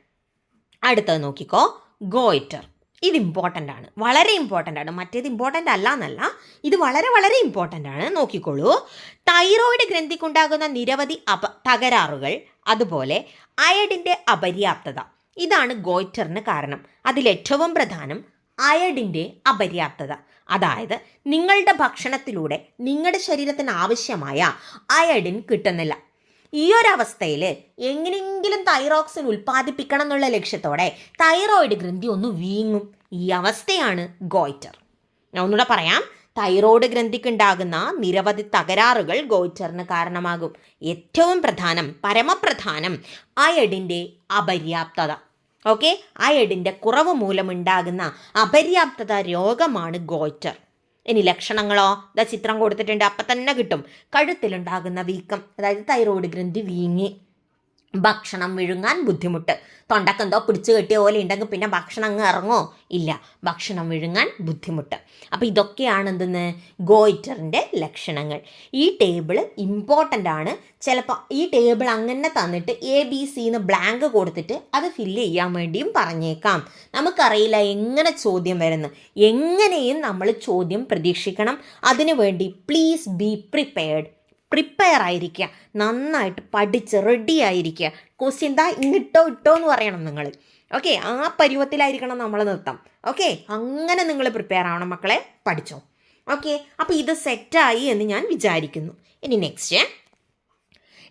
അടുത്തത് നോക്കിക്കോ. ഗോയിറ്റർ. ഇത് ഇമ്പോർട്ടന്റ് ആണ്. വളരെ ഇമ്പോർട്ടന്റ് ആണ്. മറ്റേത് ഇമ്പോർട്ടന്റ് അല്ല എന്നല്ല ഇത് വളരെ വളരെ ഇമ്പോർട്ടന്റ് ആണ്. നോക്കിക്കോളൂ. തൈറോയിഡ് ഗ്രന്ഥിക്കുണ്ടാകുന്ന നിരവധി അപ തകരാറുകൾ അതുപോലെ അയഡിന്റെ അപര്യാപ്തത. ഇതാണ് ഗോയിറ്ററിന് കാരണം. അതിലേറ്റവും പ്രധാനം അയഡിന്റെ അപര്യാപ്തത. അതായത് നിങ്ങളുടെ ഭക്ഷണത്തിലൂടെ നിങ്ങളുടെ ശരീരത്തിന് ആവശ്യമായ അയഡിൻ കിട്ടുന്നില്ല. ഈ ഒരു അവസ്ഥയിൽ എങ്ങനെയെങ്കിലും തൈറോക്സിൻ ഉൽപ്പാദിപ്പിക്കണം എന്നുള്ള ലക്ഷ്യത്തോടെ തൈറോയിഡ് ഗ്രന്ഥി ഒന്ന് വീങ്ങും. ഈ അവസ്ഥയാണ് ഗോയിറ്റർ. ഞാൻ ഒന്നുകൂടെ പറയാം. തൈറോയ്ഡ് ഗ്രന്ഥിക്കുണ്ടാകുന്ന നിരവധി തകരാറുകൾ ഗോയിറ്ററിന് കാരണമാകും. ഏറ്റവും പ്രധാനം പരമപ്രധാനം അയഡിന്റെ അപര്യാപ്തത. ഓക്കെ? അയഡിന്റെ കുറവ് മൂലമുണ്ടാകുന്ന അപര്യാപ്തത രോഗമാണ് ഗോയിറ്റർ. ഇനി ലക്ഷണങ്ങളോ? ഇതാ ചിത്രം കൊടുത്തിട്ടുണ്ട്. അപ്പം തന്നെ കിട്ടും. കഴുത്തിലുണ്ടാകുന്ന വീക്കം. അതായത് തൈറോയ്ഡ് ഗ്രന്ഥി വീങ്ങി. ഭക്ഷണം വിഴുങ്ങാൻ ബുദ്ധിമുട്ട്. തൊണ്ടക്കെന്തോ പിടിച്ചു കെട്ടിയ പോലെ ഉണ്ടെങ്കിൽ പിന്നെ ഭക്ഷണം അങ്ങ് ഇറങ്ങോ? ഇല്ല. ഭക്ഷണം വിഴുങ്ങാൻ ബുദ്ധിമുട്ട്. അപ്പോൾ ഇതൊക്കെയാണ് എന്തെന്ന്? ഗോയിറ്ററിന്റെ ലക്ഷണങ്ങൾ. ഈ ടേബിൾ ഇമ്പോർട്ടന്റ് ആണ്. ചിലപ്പോൾ ഈ ടേബിൾ അങ്ങനെ തന്നിട്ട് എ ബി സി എന്ന് ബ്ലാങ്ക് കൊടുത്തിട്ട് അത് ഫില്ല് ചെയ്യാൻ വേണ്ടിയും പറഞ്ഞേക്കാം. നമുക്കറിയില്ല എങ്ങനെ ചോദ്യം വരുന്നു. എങ്ങനെയും നമ്മൾ ചോദ്യം പ്രതീക്ഷിക്കണം. അതിനു വേണ്ടി പ്ലീസ് ബി പ്രിപ്പയർഡ് പ്രിപ്പയർ ആയിരിക്കുക. നന്നായിട്ട് പഠിച്ച് റെഡി ആയിരിക്കുക. ക്വസ്റ്റ്യൻ ദാ ഇങ്ങിട്ടോ ഇട്ടോ എന്ന് പറയണം നിങ്ങൾ ഓക്കെ ആ പരുവത്തിലായിരിക്കണം നമ്മൾ നൃത്തം. ഓക്കെ അങ്ങനെ നിങ്ങൾ പ്രിപ്പയർ ആവണം മക്കളെ. പഠിച്ചോ. ഓക്കെ അപ്പോൾ ഇത് സെറ്റായി എന്ന് ഞാൻ വിചാരിക്കുന്നു. ഇനി നെക്സ്റ്റ്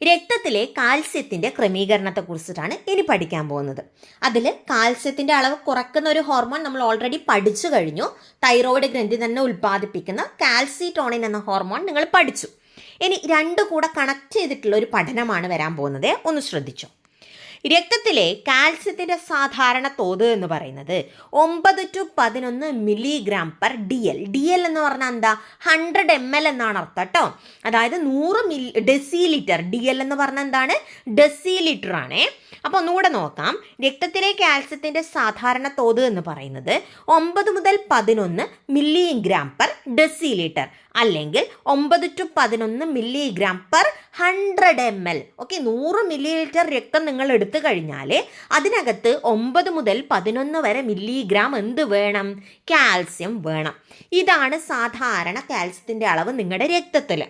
രക്തത്തിലെ കാൽസ്യത്തിന്റെ ക്രമീകരണത്തെക്കുറിച്ചിട്ടാണ് ഇനി പഠിക്കാൻ പോകുന്നത്. അതിൽ കാൽസ്യത്തിന്റെ അളവ് കുറക്കുന്ന ഒരു ഹോർമോൺ നമ്മൾ ഓൾറെഡി പഠിച്ചു കഴിഞ്ഞു. തൈറോയിഡ് ഗ്രന്ഥി തന്നെ ഉൽപ്പാദിപ്പിക്കുന്ന കാൽസിറ്റോണിൻ എന്ന ഹോർമോൺ നിങ്ങൾ പഠിച്ചു. ഇനി രണ്ടു കൂടെ കണക്ട് ചെയ്തിട്ടുള്ള ഒരു പഠനമാണ് വരാൻ പോകുന്നത്. ഒന്ന് ശ്രദ്ധിച്ചോ. രക്തത്തിലെ കാൽസ്യത്തിന്റെ സാധാരണ തോത് എന്ന് പറയുന്നത് ഒമ്പത് ടു പതിനൊന്ന് milligram per D L D L എന്ന് പറഞ്ഞാൽ എന്താ? ഹൺഡ്രഡ് എം എൽ എന്നാണ് അർത്ഥം കേട്ടോ. അതായത് നൂറ് milli decilitre D L എന്ന് പറഞ്ഞാൽ എന്താണ്? ഡെസി ലിറ്റർ ആണേ. അപ്പോൾ ഒന്നുകൂടെ നോക്കാം. രക്തത്തിലെ കാൽസ്യത്തിന്റെ സാധാരണ തോത് എന്ന് പറയുന്നത് ഒമ്പത് മുതൽ പതിനൊന്ന് മില്ലിഗ്രാം പെർ ഡെസി ലിറ്റർ അല്ലെങ്കിൽ ഒമ്പത് ടു പതിനൊന്ന് milligram per hundred M L okay നൂറ് മില്ലി ലിറ്റർ രക്തം നിങ്ങൾ എടുത്തു കഴിഞ്ഞാൽ അതിനകത്ത് ഒമ്പത് മുതൽ പതിനൊന്ന് വരെ മില്ലിഗ്രാം എന്ത് വേണം? കാൽസ്യം വേണം. ഇതാണ് സാധാരണ കാൽസ്യത്തിന്റെ അളവ് നിങ്ങളുടെ രക്തത്തിൽ.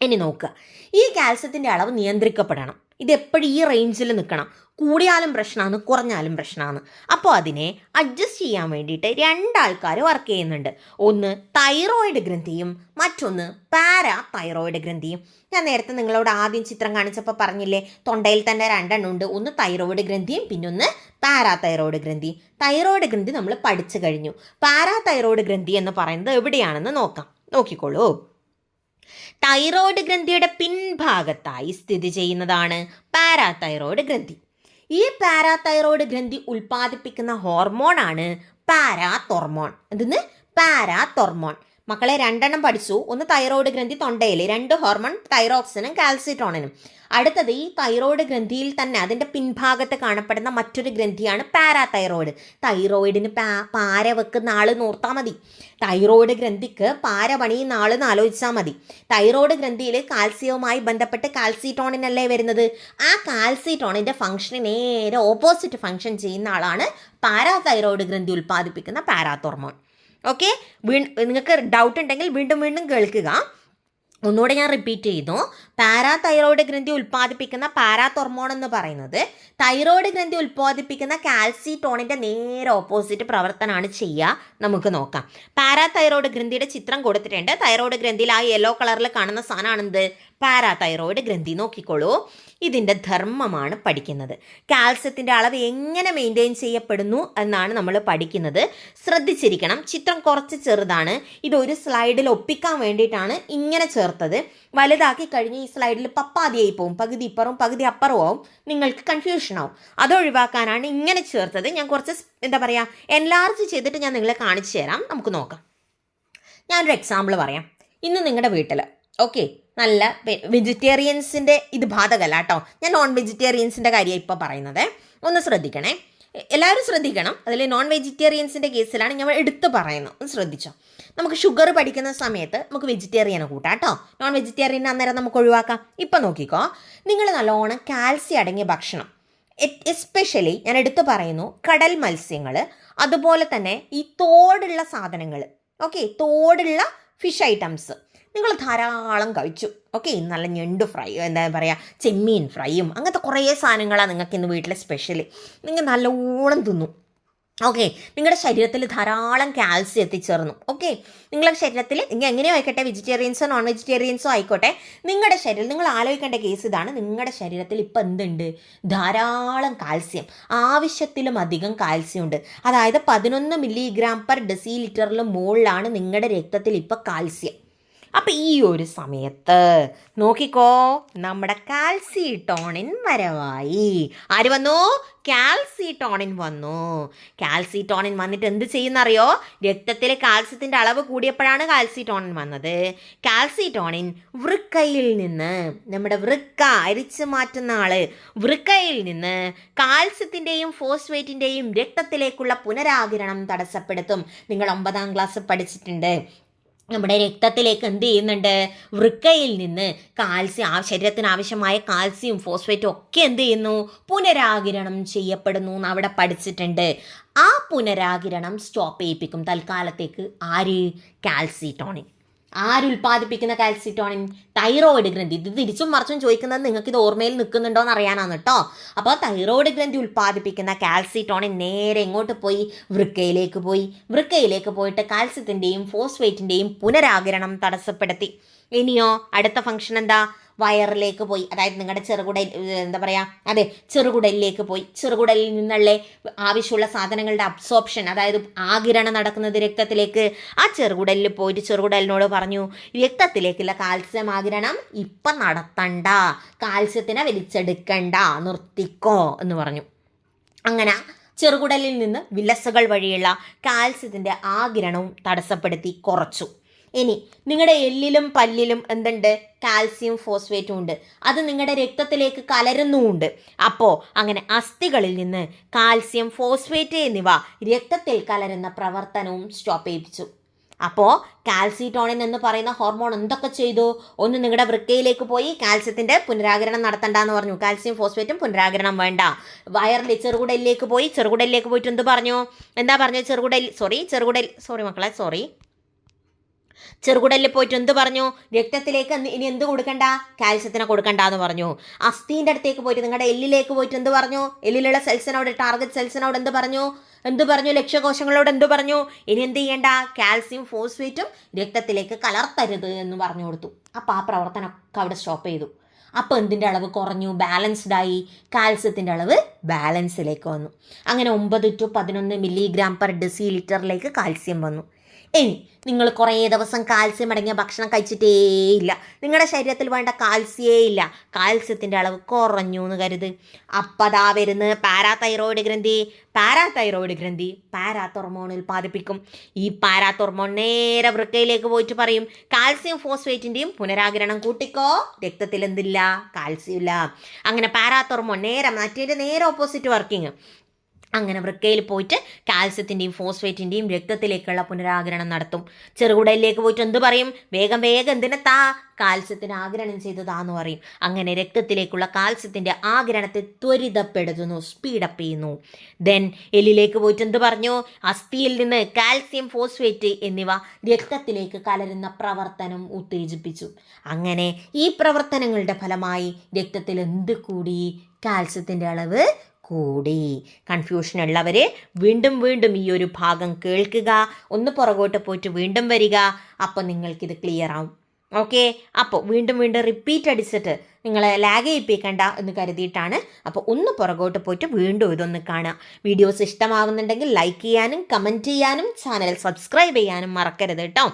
ഇനി നോക്കുക. ഈ കാൽസ്യത്തിന്റെ അളവ് നിയന്ത്രിക്കപ്പെടണം. ഇതെപ്പോഴും ഈ റേഞ്ചിൽ നിൽക്കണം. കൂടിയാലും പ്രശ്നമാണ് കുറഞ്ഞാലും പ്രശ്നമാണ് അപ്പോൾ അതിനെ അഡ്ജസ്റ്റ് ചെയ്യാൻ വേണ്ടിയിട്ട് രണ്ടാൾക്കാർ വർക്ക് ചെയ്യുന്നുണ്ട്. ഒന്ന് തൈറോയിഡ് ഗ്രന്ഥിയും മറ്റൊന്ന് പാരാ തൈറോയിഡ് ഗ്രന്ഥിയും. ഞാൻ നേരത്തെ നിങ്ങളോട് ആദ്യം ചിത്രം കാണിച്ചപ്പോൾ പറഞ്ഞില്ലേ തൊണ്ടയിൽ തന്നെ രണ്ടെണ്ണം ഉണ്ട്. ഒന്ന് തൈറോയിഡ് ഗ്രന്ഥിയും പിന്നെ ഒന്ന് പാരാ തൈറോയിഡ് ഗ്രന്ഥി തൈറോയിഡ് ഗ്രന്ഥി നമ്മൾ പഠിച്ചു കഴിഞ്ഞു. പാരാ തൈറോയിഡ് ഗ്രന്ഥി എന്ന് പറയുന്നത് എവിടെയാണെന്ന് നോക്കാം. നോക്കിക്കോളൂ. തൈറോയിഡ് ഗ്രന്ഥിയുടെ പിൻഭാഗത്തായി സ്ഥിതി ചെയ്യുന്നതാണ് പാരാതൈറോയ്ഡ് ഗ്രന്ഥി. ഈ പാരാതൈറോയിഡ് ഗ്രന്ഥി ഉൽപ്പാദിപ്പിക്കുന്ന ഹോർമോണാണ് പാരാതോർമോൺ. എന്തെന്ന്? പാരാതോർമോൺ. മക്കളെ രണ്ടെണ്ണം പഠിച്ചു. ഒന്ന് തൈറോയിഡ് ഗ്രന്ഥി തൊണ്ടയിൽ രണ്ട് ഹോർമോൺ തൈറോക്സിനും കാൽസിറ്റോണിനും അടുത്തത് ഈ തൈറോയ്ഡ് ഗ്രന്ഥിയിൽ തന്നെ അതിന്റെ പിൻഭാഗത്ത് കാണപ്പെടുന്ന മറ്റൊരു ഗ്രന്ഥിയാണ് പാരാതൈറോയ്ഡ്. തൈറോയിഡിന് പാ പാര വെക്കുന്ന ആൾ നോർത്താൽ മതി. തൈറോയ്ഡ് ഗ്രന്ഥിക്ക് പാര പണിയുന്ന ആളെന്ന് ആലോചിച്ചാൽ മതി. തൈറോയ്ഡ് ഗ്രന്ഥിയിൽ കാൽസ്യവുമായി ബന്ധപ്പെട്ട് കാൽസിറ്റോണിനല്ലേ വരുന്നത്? ആ കാൽസിറ്റോണിന്റെ ഫംഗ്ഷന് നേരെ ഓപ്പോസിറ്റ് ഫംഗ്ഷൻ ചെയ്യുന്ന ആളാണ് പാരാതൈറോയ്ഡ് ഗ്രന്ഥി ഉൽപ്പാദിപ്പിക്കുന്ന പാരാത്തോർമോൺ ഓക്കെ വീ നിങ്ങൾക്ക് ഡൗട്ട് ഉണ്ടെങ്കിൽ വീണ്ടും വീണ്ടും കേൾക്കുക. ഒന്നുകൂടെ ഞാൻ റിപ്പീറ്റ് ചെയ്തു പാരാതൈറോയ്ഡ് ഗ്രന്ഥി ഉൽപ്പാദിപ്പിക്കുന്ന പാരാതൊർമോൺ എന്ന് പറയുന്നത് തൈറോയിഡ് ഗ്രന്ഥി ഉൽപ്പാദിപ്പിക്കുന്ന കാൽസിറ്റോണിന്റെ നേരെ ഓപ്പോസിറ്റ് പ്രവർത്തനമാണ് ചെയ്യുക. നമുക്ക് നോക്കാം. പാരാതൈറോയ്ഡ് ഗ്രന്ഥിയുടെ ചിത്രം കൊടുത്തിട്ടുണ്ട്. തൈറോയിഡ് ഗ്രന്ഥിയിൽ ആ യെല്ലോ കളറിൽ കാണുന്ന സാധനമാണെന്ത്? പാരാതൈറോയ്ഡ് ഗ്രന്ഥി നോക്കിക്കോളൂ. ഇതിന്റെ ധർമ്മമാണ് പഠിക്കുന്നത്. കാൽസ്യത്തിന്റെ അളവ് എങ്ങനെ മെയിന്റെയിൻ ചെയ്യപ്പെടുന്നു എന്നാണ് നമ്മൾ പഠിക്കുന്നത്. ശ്രദ്ധിച്ചിരിക്കണം. ചിത്രം കുറച്ച് ചെറുതാണ്. ഇത് ഒരു സ്ലൈഡിൽ ഒപ്പിക്കാൻ വേണ്ടിയിട്ടാണ് ഇങ്ങനെ ചേർത്തത്. വലുതാക്കി കഴിഞ്ഞ് ഈ സ്ലൈഡിൽ പപ്പാതിയായി പോകും പകുതി ഇപ്പറും പകുതി അപ്പുറവും ആവും. നിങ്ങൾക്ക് കൺഫ്യൂഷൻ ആവും. അത് ഒഴിവാക്കാനാണ് ഇങ്ങനെ ചേർത്തത്. ഞാൻ കുറച്ച് എന്താ പറയുക എൻലാർജ് ചെയ്തിട്ട് ഞാൻ നിങ്ങളെ കാണിച്ചു തരാം. നമുക്ക് നോക്കാം. ഞാനൊരു എക്സാമ്പിൾ പറയാം. ഇന്ന് നിങ്ങളുടെ വീട്ടിൽ ഓക്കെ നല്ല വെജിറ്റേറിയൻസിന്റെ ഇത് ബാധകല്ല കേട്ടോ ഞാൻ നോൺ വെജിറ്റേറിയൻസിന്റെ കാര്യം ഇപ്പോൾ പറയുന്നത്. ഒന്ന് ശ്രദ്ധിക്കണേ. എല്ലാവരും ശ്രദ്ധിക്കണം. അതിൽ നോൺ വെജിറ്റേറിയൻസിന്റെ കേസിലാണ് ഞാൻ എടുത്തു പറയുന്നത്. ഒന്ന് ശ്രദ്ധിച്ചോ. നമുക്ക് ഷുഗർ പഠിക്കുന്ന സമയത്ത് നമുക്ക് വെജിറ്റേറിയനെ കൂട്ടാം കേട്ടോ നോൺ വെജിറ്റേറിയൻ അന്നേരം നമുക്ക് ഒഴിവാക്കാം. ഇപ്പം നോക്കിക്കോ. നിങ്ങൾ നല്ലോണം കാൽസ്യം അടങ്ങിയ ഭക്ഷണം. എസ്പെഷ്യലി ഞാൻ എടുത്തു പറയുന്നു കടൽ മത്സ്യങ്ങൾ അതുപോലെ തന്നെ ഈ തോടുള്ള സാധനങ്ങൾ ഓക്കെ തോടുള്ള ഫിഷ് ഐറ്റംസ് നിങ്ങൾ ധാരാളം കഴിച്ചു. ഓക്കെ നല്ല ഞണ്ട് ഫ്രൈ എന്താ പറയുക ചെമ്മീൻ ഫ്രൈയും അങ്ങനത്തെ കുറേ സാധനങ്ങളാണ് നിങ്ങൾക്ക് ഇന്ന് വീട്ടിലെ സ്പെഷ്യൽ നിങ്ങൾ നല്ലോണം തിന്നു. ഓക്കെ നിങ്ങളുടെ ശരീരത്തിൽ ധാരാളം കാൽസ്യം എത്തിച്ചേർന്നു. ഓക്കെ നിങ്ങളുടെ ശരീരത്തിൽ നിങ്ങൾ എങ്ങനെയോ ആയിക്കോട്ടെ വെജിറ്റേറിയൻസോ നോൺ വെജിറ്റേറിയൻസോ ആയിക്കോട്ടെ നിങ്ങളുടെ ശരീരം നിങ്ങൾ ആലോചിക്കേണ്ട കേസ് ഇതാണ് നിങ്ങളുടെ ശരീരത്തിൽ ഇപ്പം എന്തുണ്ട്? ധാരാളം കാൽസ്യം ആവശ്യത്തിലും അധികം കാൽസ്യം ഉണ്ട്. അതായത് പതിനൊന്ന് മില്ലിഗ്രാം പെർ ഡെസി ലിറ്ററിലും മുകളിലാണ് നിങ്ങളുടെ രക്തത്തിൽ ഇപ്പം കാൽസ്യം അപ്പം ഈ ഒരു സമയത്ത് നോക്കിക്കോ നമ്മുടെ കാൽസിട്ടോണിൻ വരവായി. ആര് വന്നു? കാൽസിട്ടോണിൻ വന്നു. കാൽസിട്ടോണിൻ വന്നിട്ട് എന്ത് ചെയ്യുന്നറിയോ? രക്തത്തിലെ കാൽസ്യത്തിന്റെ അളവ് കൂടിയപ്പോഴാണ് കാൽസിട്ടോണിൻ വന്നത്. കാൽസിട്ടോണിൻ വൃക്കയിൽ നിന്ന് നമ്മുടെ വൃക്ക അരിച്ചു മാറ്റുന്ന ആൾ വൃക്കയിൽ നിന്ന് കാൽസ്യത്തിന്റെയും ഫോസ്ഫേറ്റിന്റെയും രക്തത്തിലേക്കുള്ള പുനരാകിരണം തടസ്സപ്പെടുത്തും. നിങ്ങൾ ഒമ്പതാം ക്ലാസ് പഠിച്ചിട്ടുണ്ട്. നമ്മുടെ രക്തത്തിലേക്ക് എന്ത് ചെയ്യുന്നുണ്ട്? വൃക്കയിൽ നിന്ന് കാൽസ്യം ശരീരത്തിന് ആവശ്യമായ കാൽസ്യം ഫോസ്ഫേറ്റും ഒക്കെ എന്ത് ചെയ്യുന്നു? പുനരാകിരണം ചെയ്യപ്പെടുന്നു എന്ന് അവിടെ പഠിച്ചിട്ടുണ്ട്. ആ പുനരാകിരണം സ്റ്റോപ്പ് ചെയ്യിപ്പിക്കും. തൽക്കാലത്തേക്ക് ആര്? കാൽസിറ്റോണിൻ ആരുൽപ്പാദിപ്പിക്കുന്ന കാൽസിറ്റോണിൻ തൈറോയിഡ് ഗ്രന്ഥി. ഇത് തിരിച്ചും മറിച്ചും ചോദിക്കുന്നത് നിങ്ങൾക്ക് ഇത് ഓർമ്മയിൽ നിൽക്കുന്നുണ്ടോ എന്ന് അറിയാനാണ് കേട്ടോ. അപ്പോൾ തൈറോയിഡ് ഗ്രന്ഥി ഉൽപ്പാദിപ്പിക്കുന്ന കാൽസിറ്റോണിൻ നേരെ എങ്ങോട്ട് പോയി? വൃക്കയിലേക്ക് പോയി. വൃക്കയിലേക്ക് പോയിട്ട് കാൽസ്യത്തിന്റെയും ഫോസ്ഫേറ്റിന്റെയും പുനരാഗരണം തടസ്സപ്പെടുത്തി. ഇനിയോ അടുത്ത ഫംഗ്ഷൻ എന്താ? വയറിലേക്ക് പോയി. അതായത് നിങ്ങളുടെ ചെറുകുടൽ എന്താ പറയുക അതെ ചെറുകുടലിലേക്ക് പോയി. ചെറുകുടലിൽ നിന്നുള്ള ആവശ്യമുള്ള സാധനങ്ങളുടെ അബ്സോർപ്ഷൻ അതായത് ആകിരണം നടക്കുന്നത് രക്തത്തിലേക്ക് ആ ചെറുകുടലിൽ പോയിട്ട് ചെറുകുടലിനോട് പറഞ്ഞു രക്തത്തിലേക്കുള്ള കാൽസ്യം ആകിരണം ഇപ്പം നടത്തണ്ട. കാൽസ്യത്തിനെ വലിച്ചെടുക്കണ്ട. നിർത്തിക്കോ. എന്ന് പറഞ്ഞു. അങ്ങനെ ചെറുകുടലിൽ നിന്ന് വിലസുകൾ വഴിയുള്ള കാൽസ്യത്തിന്റെ ആകിരണവും തടസ്സപ്പെടുത്തി കുറച്ചു. ഇനി നിങ്ങളുടെ എല്ലിലും പല്ലിലും എന്തുണ്ട്? കാൽസ്യം ഫോസ്ഫേറ്റും ഉണ്ട്. അത് നിങ്ങളുടെ രക്തത്തിലേക്ക് കലരുന്നുമുണ്ട്. അപ്പോൾ അങ്ങനെ അസ്ഥികളിൽ നിന്ന് കാൽസ്യം ഫോസ്ഫേറ്റ് എന്നിവ രക്തത്തിൽ കലരുന്ന പ്രവർത്തനവും സ്റ്റോപ്പ് ചെയ്യിപ്പിച്ചു. അപ്പോൾ കാൽസിറ്റോണിൻ എന്ന് പറയുന്ന ഹോർമോൺ എന്തൊക്കെ ചെയ്തു? ഒന്ന് നിങ്ങളുടെ വൃക്കയിലേക്ക് പോയി കാൽസ്യത്തിന്റെ പുനരാകരണം നടത്തണ്ടെന്ന് പറഞ്ഞു. കാൽസ്യം ഫോസ്ഫേറ്റും പുനരാകരണം വേണ്ട. വയറിൽ ചെറുകുടലിലേക്ക് പോയി. ചെറുകുടലിലേക്ക് പോയിട്ട് എന്ത് പറഞ്ഞു? എന്താ പറഞ്ഞു ചെറുകുടൽ സോറി ചെറുകുടൽ സോറി മക്കളെ സോറി ചെറുകുടലിൽ പോയിട്ട് എന്ത് പറഞ്ഞു? രക്തത്തിലേക്ക് ഇനി എന്ത് കൊടുക്കണ്ട? കാൽസ്യത്തിനെ കൊടുക്കണ്ട എന്ന് പറഞ്ഞു. അസ്ഥീന്റെ അടുത്തേക്ക് പോയിട്ട് നിങ്ങളുടെ എല്ലിലേക്ക് പോയിട്ട് എന്ത് പറഞ്ഞു? എല്ലിലുള്ള സെൽസിനോട് ടാർഗറ്റ് സെൽസിനോട് എന്ത് പറഞ്ഞു? എന്ത് പറഞ്ഞു? ലക്ഷ്യകോശങ്ങളോട് എന്ത് പറഞ്ഞു? ഇനി എന്ത് ചെയ്യേണ്ട? കാൽസ്യം ഫോസ്ഫേറ്റും രക്തത്തിലേക്ക് കലർത്തരുത് എന്ന് പറഞ്ഞു കൊടുത്തു. അപ്പോൾ ആ പ്രവർത്തനമൊക്കെ അവിടെ സ്റ്റോപ്പ് ചെയ്തു. അപ്പോൾ എന്തിന്റെ അളവ് കുറഞ്ഞു? ബാലൻസ്ഡ് ആയി. കാൽസ്യത്തിന്റെ അളവ് ബാലൻസിലേക്ക് വന്നു. അങ്ങനെ ഒമ്പത് ടു പതിനൊന്ന് മില്ലിഗ്രാം പെർ ഡെസി ലിറ്ററിലേക്ക് കാൽസ്യം വന്നു. ഇനി നിങ്ങൾ കുറേ ദിവസം കാൽസ്യം അടങ്ങിയ ഭക്ഷണം കഴിച്ചിട്ടേയില്ല നിങ്ങളുടെ ശരീരത്തിൽ വേണ്ട കാൽസ്യേ ഇല്ല. കാൽസ്യത്തിന്റെ അളവ് കുറഞ്ഞു എന്ന് കരുത് അപ്പതാ വരുന്ന പാരാതൈറോയിഡ് ഗ്രന്ഥി. പാരാതൈറോയിഡ് ഗ്രന്ഥി പാരാത്തോർമോൺ ഉൽപ്പാദിപ്പിക്കും ഈ പാരാത്തോർമോൺ നേരെ വൃക്കയിലേക്ക് പോയിട്ട് പറയും കാൽസ്യം ഫോസ്ഫേറ്റിന്റെയും പുനരാഗ്രഹണം കൂട്ടിക്കോ. രക്തത്തിൽ എന്തില്ല? കാൽസ്യം ഇല്ല. അങ്ങനെ പാരാത്തോർമോൺ നേരെ മറ്റേ നേരെ ഓപ്പോസിറ്റ് വർക്കിംഗ് അങ്ങനെ വൃക്കയിൽ പോയിട്ട് കാൽസ്യത്തിന്റെയും ഫോസ്ഫേറ്റിന്റെയും രക്തത്തിലേക്കുള്ള പുനരാഗരണം നടത്തും. ചെറുകുടലിലേക്ക് പോയിട്ട് എന്ത് പറയും? വേഗം വേഗം എന്തിനെ താ കാൽസ്യത്തിന് ആഗിരണം ചെയ്ത് താന്ന് പറയും. അങ്ങനെ രക്തത്തിലേക്കുള്ള കാൽസ്യത്തിന്റെ ആഗിരണത്തെ ത്വരിതപ്പെടുത്തുന്നു സ്പീഡപ്പ് ചെയ്യുന്നു. ദെൻ എല്ലിലേക്ക് പോയിട്ട് എന്ത് പറഞ്ഞു? അസ്ഥിയിൽ നിന്ന് കാൽസ്യം ഫോസ്ഫേറ്റ് എന്നിവ രക്തത്തിലേക്ക് കലരുന്ന പ്രവർത്തനം ഉത്തേജിപ്പിച്ചു. അങ്ങനെ ഈ പ്രവർത്തനങ്ങളുടെ ഫലമായി രക്തത്തിൽ എന്ത് കൂടി കാൽസ്യത്തിന്റെ അളവ് കൂടി. കൺഫ്യൂഷൻ ഉള്ളവർ വീണ്ടും വീണ്ടും ഈ ഒരു ഭാഗം കേൾക്കുക. ഒന്ന് പുറകോട്ട് പോയിട്ട് വീണ്ടും വരിക. അപ്പോൾ നിങ്ങൾക്കിത് ക്ലിയർ ആവും. ഓക്കെ? അപ്പോൾ വീണ്ടും വീണ്ടും റിപ്പീറ്റ് അടിച്ചിട്ട് നിങ്ങളെ ലാഗ് ചെയ്യിപ്പിക്കണ്ട എന്ന് കരുതിയിട്ടാണ്. അപ്പോൾ ഒന്ന് പുറകോട്ട് പോയിട്ട് വീണ്ടും ഇതൊന്ന് കാണുക. വീഡിയോസ് ഇഷ്ടമാകുന്നുണ്ടെങ്കിൽ ലൈക്ക് ചെയ്യാനും കമന്റ് ചെയ്യാനും ചാനൽ സബ്സ്ക്രൈബ് ചെയ്യാനും മറക്കരുത് കേട്ടോ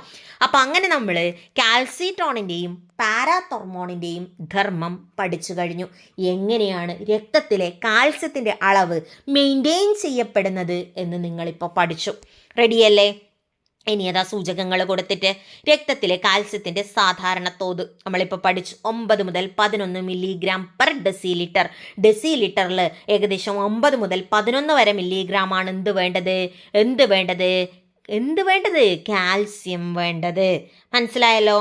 അപ്പോൾ അങ്ങനെ നമ്മൾ കാൽസിറ്റോണിന്റെയും പാരാത്തോർമോണിന്റെയും ധർമ്മം പഠിച്ചു കഴിഞ്ഞു. എങ്ങനെയാണ് രക്തത്തിലെ കാൽസ്യത്തിന്റെ അളവ് മെയിന്റെയിൻ ചെയ്യപ്പെടുന്നത് എന്ന് നിങ്ങളിപ്പോൾ പഠിച്ചു. റെഡിയല്ലേ ഇനി ഏതാ സൂചകങ്ങൾ കൊടുത്തിട്ട് രക്തത്തിലെ കാൽസ്യത്തിന്റെ സാധാരണ തോത്. നമ്മളിപ്പോൾ പഠിച്ചു ഒമ്പത് മുതൽ പതിനൊന്ന് മില്ലിഗ്രാം പെർ ഡെസി ലിറ്റർ ഡെസി ലിറ്ററിൽ ഏകദേശം ഒമ്പത് മുതൽ പതിനൊന്ന് വരെ മില്ലിഗ്രാം ആണ് എന്ത് വേണ്ടത്? എന്ത് വേണ്ടത്? എന്ത് വേണ്ടത്? കാൽസ്യം വേണ്ടത്. മനസ്സിലായല്ലോ?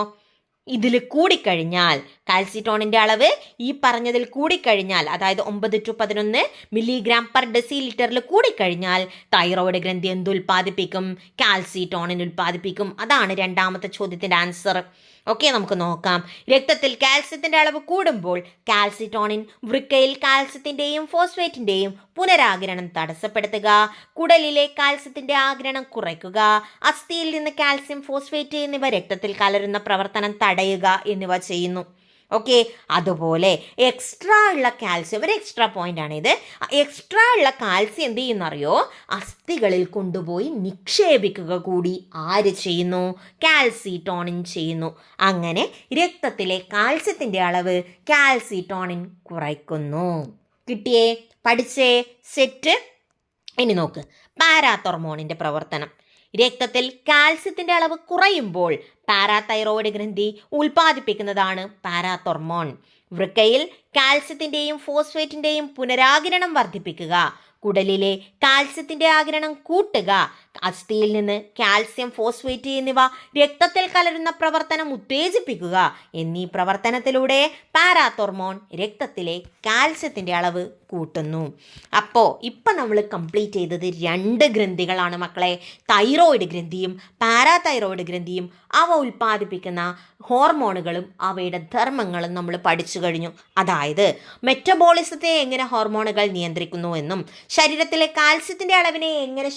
ഇതിൽ കൂടിക്കഴിഞ്ഞാൽ കാൽസിറ്റോണിന്റെ അളവ് ഈ പറഞ്ഞതിൽ കൂടിക്കഴിഞ്ഞാൽ അതായത് ഒമ്പത് ടു പതിനൊന്ന് മില്ലിഗ്രാം പെർ ഡെസി ലിറ്ററിൽ കൂടിക്കഴിഞ്ഞാൽ തൈറോയിഡ് ഗ്രന്ഥി എന്തുൽപാദിപ്പിക്കും കാൽസിറ്റോണിൻ ഉൽപ്പാദിപ്പിക്കും. അതാണ് രണ്ടാമത്തെ ചോദ്യത്തിന്റെ ആൻസർ ഓക്കെ നമുക്ക് നോക്കാം. രക്തത്തിൽ കാൽസ്യത്തിന്റെ അളവ് കൂടുമ്പോൾ കാൽസിറ്റോണിൻ വൃക്കയിൽ കാൽസ്യത്തിന്റെയും ഫോസ്ഫേറ്റിന്റെയും പുനരാഗരണം തടസ്സപ്പെടുത്തുക. കുടലിലെ കാൽസ്യത്തിന്റെ ആകിരണം കുറയ്ക്കുക. അസ്ഥിയിൽ നിന്ന് കാൽസ്യം ഫോസ്ഫേറ്റ് എന്നിവ രക്തത്തിൽ കലരുന്ന പ്രവർത്തനം തടയുക എന്നിവ ചെയ്യുന്നു. ഓക്കെ? അതുപോലെ എക്സ്ട്രാ ഉള്ള കാൽസ്യം ഒരു എക്സ്ട്രാ പോയിന്റ് ആണ് ഇത്. എക്സ്ട്രാ ഉള്ള കാൽസ്യം എന്ത് ചെയ്യുന്നറിയോ? അസ്ഥികളിൽ കൊണ്ടുപോയി നിക്ഷേപിക്കുക കൂടി. ആര് ചെയ്യുന്നു? കാൽസിറ്റോണിൻ ചെയ്യുന്നു. അങ്ങനെ രക്തത്തിലെ കാൽസ്യത്തിന്റെ അളവ് കാൽസിറ്റോണിൻ കുറയ്ക്കുന്നു. കിട്ടിയേ? പഠിച്ചേ? സെറ്റ് ഇനി നോക്ക്. പാരാത്തോർമോണിന്റെ പ്രവർത്തനം. രക്തത്തിൽ കാൽസ്യത്തിന്റെ അളവ് കുറയുമ്പോൾ പാരാതൈറോയിഡ് ഗ്രന്ഥി ഉൽപ്പാദിപ്പിക്കുന്നതാണ് പാരാതോർമോൺ. വൃക്കയിൽ കാൽസ്യത്തിന്റെയും ഫോസ്ഫേറ്റിന്റെയും പുനരാകിരണം വർദ്ധിപ്പിക്കുക. കുടലിലെ കാൽസ്യത്തിന്റെ ആകിരണം കൂട്ടുക. അസ്ഥിയിൽ നിന്ന് കാൽസ്യം ഫോസ്ഫേറ്റ് എന്നിവ രക്തത്തിൽ കലരുന്ന പ്രവർത്തനം ഉത്തേജിപ്പിക്കുക. എന്നീ പ്രവർത്തനത്തിലൂടെ പാരാത്തോർമോൺ രക്തത്തിലെ കാൽസ്യത്തിന്റെ അളവ് കൂട്ടുന്നു. അപ്പോൾ ഇപ്പം നമ്മൾ കംപ്ലീറ്റ് ചെയ്തത് രണ്ട് ഗ്രന്ഥികളാണ് മക്കളെ. തൈറോയിഡ് ഗ്രന്ഥിയും പാരാതൈറോയിഡ് ഗ്രന്ഥിയും. അവ ഉൽപ്പാദിപ്പിക്കുന്ന ഹോർമോണുകളും അവയുടെ ധർമ്മങ്ങളും നമ്മൾ പഠിച്ചു കഴിഞ്ഞു. അതായത് മെറ്റബോളിസത്തെ എങ്ങനെ ഹോർമോണുകൾ നിയന്ത്രിക്കുന്നു എന്നും ശരീരത്തിലെ കാൽസ്യത്തിന്റെ അളവിനെ എങ്ങനെ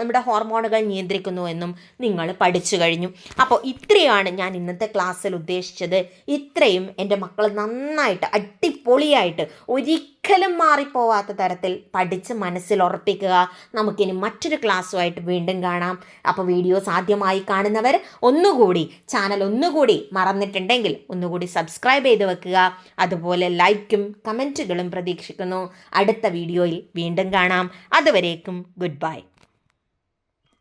നമ്മുടെ നമ്മുടെ ഹോർമോണുകൾ നിയന്ത്രിക്കുന്നു എന്നും നിങ്ങൾ പഠിച്ചു കഴിഞ്ഞു. അപ്പോൾ ഇത്രയാണ് ഞാൻ ഇന്നത്തെ ക്ലാസ്സിൽ ഉദ്ദേശിച്ചത്. ഇത്രയും എന്റെ മക്കൾ നന്നായിട്ട് അടിപൊളിയായിട്ട് ഒരിക്കലും മാറിപ്പോവാത്ത തരത്തിൽ പഠിച്ച് മനസ്സിൽ ഉറപ്പിക്കുക. നമുക്കിനി മറ്റൊരു ക്ലാസ്സുമായിട്ട് വീണ്ടും കാണാം. അപ്പോൾ വീഡിയോസ് ആദ്യമായി കാണുന്നവർ ഒന്നുകൂടി ചാനൽ ഒന്നുകൂടി മറന്നിട്ടുണ്ടെങ്കിൽ ഒന്നുകൂടി സബ്സ്ക്രൈബ് ചെയ്ത് വെക്കുക. അതുപോലെ ലൈക്കും കമന്റുകളും പ്രതീക്ഷിക്കുന്നു. അടുത്ത വീഡിയോയിൽ വീണ്ടും കാണാം. അതുവരേക്കും ഗുഡ് ബൈ.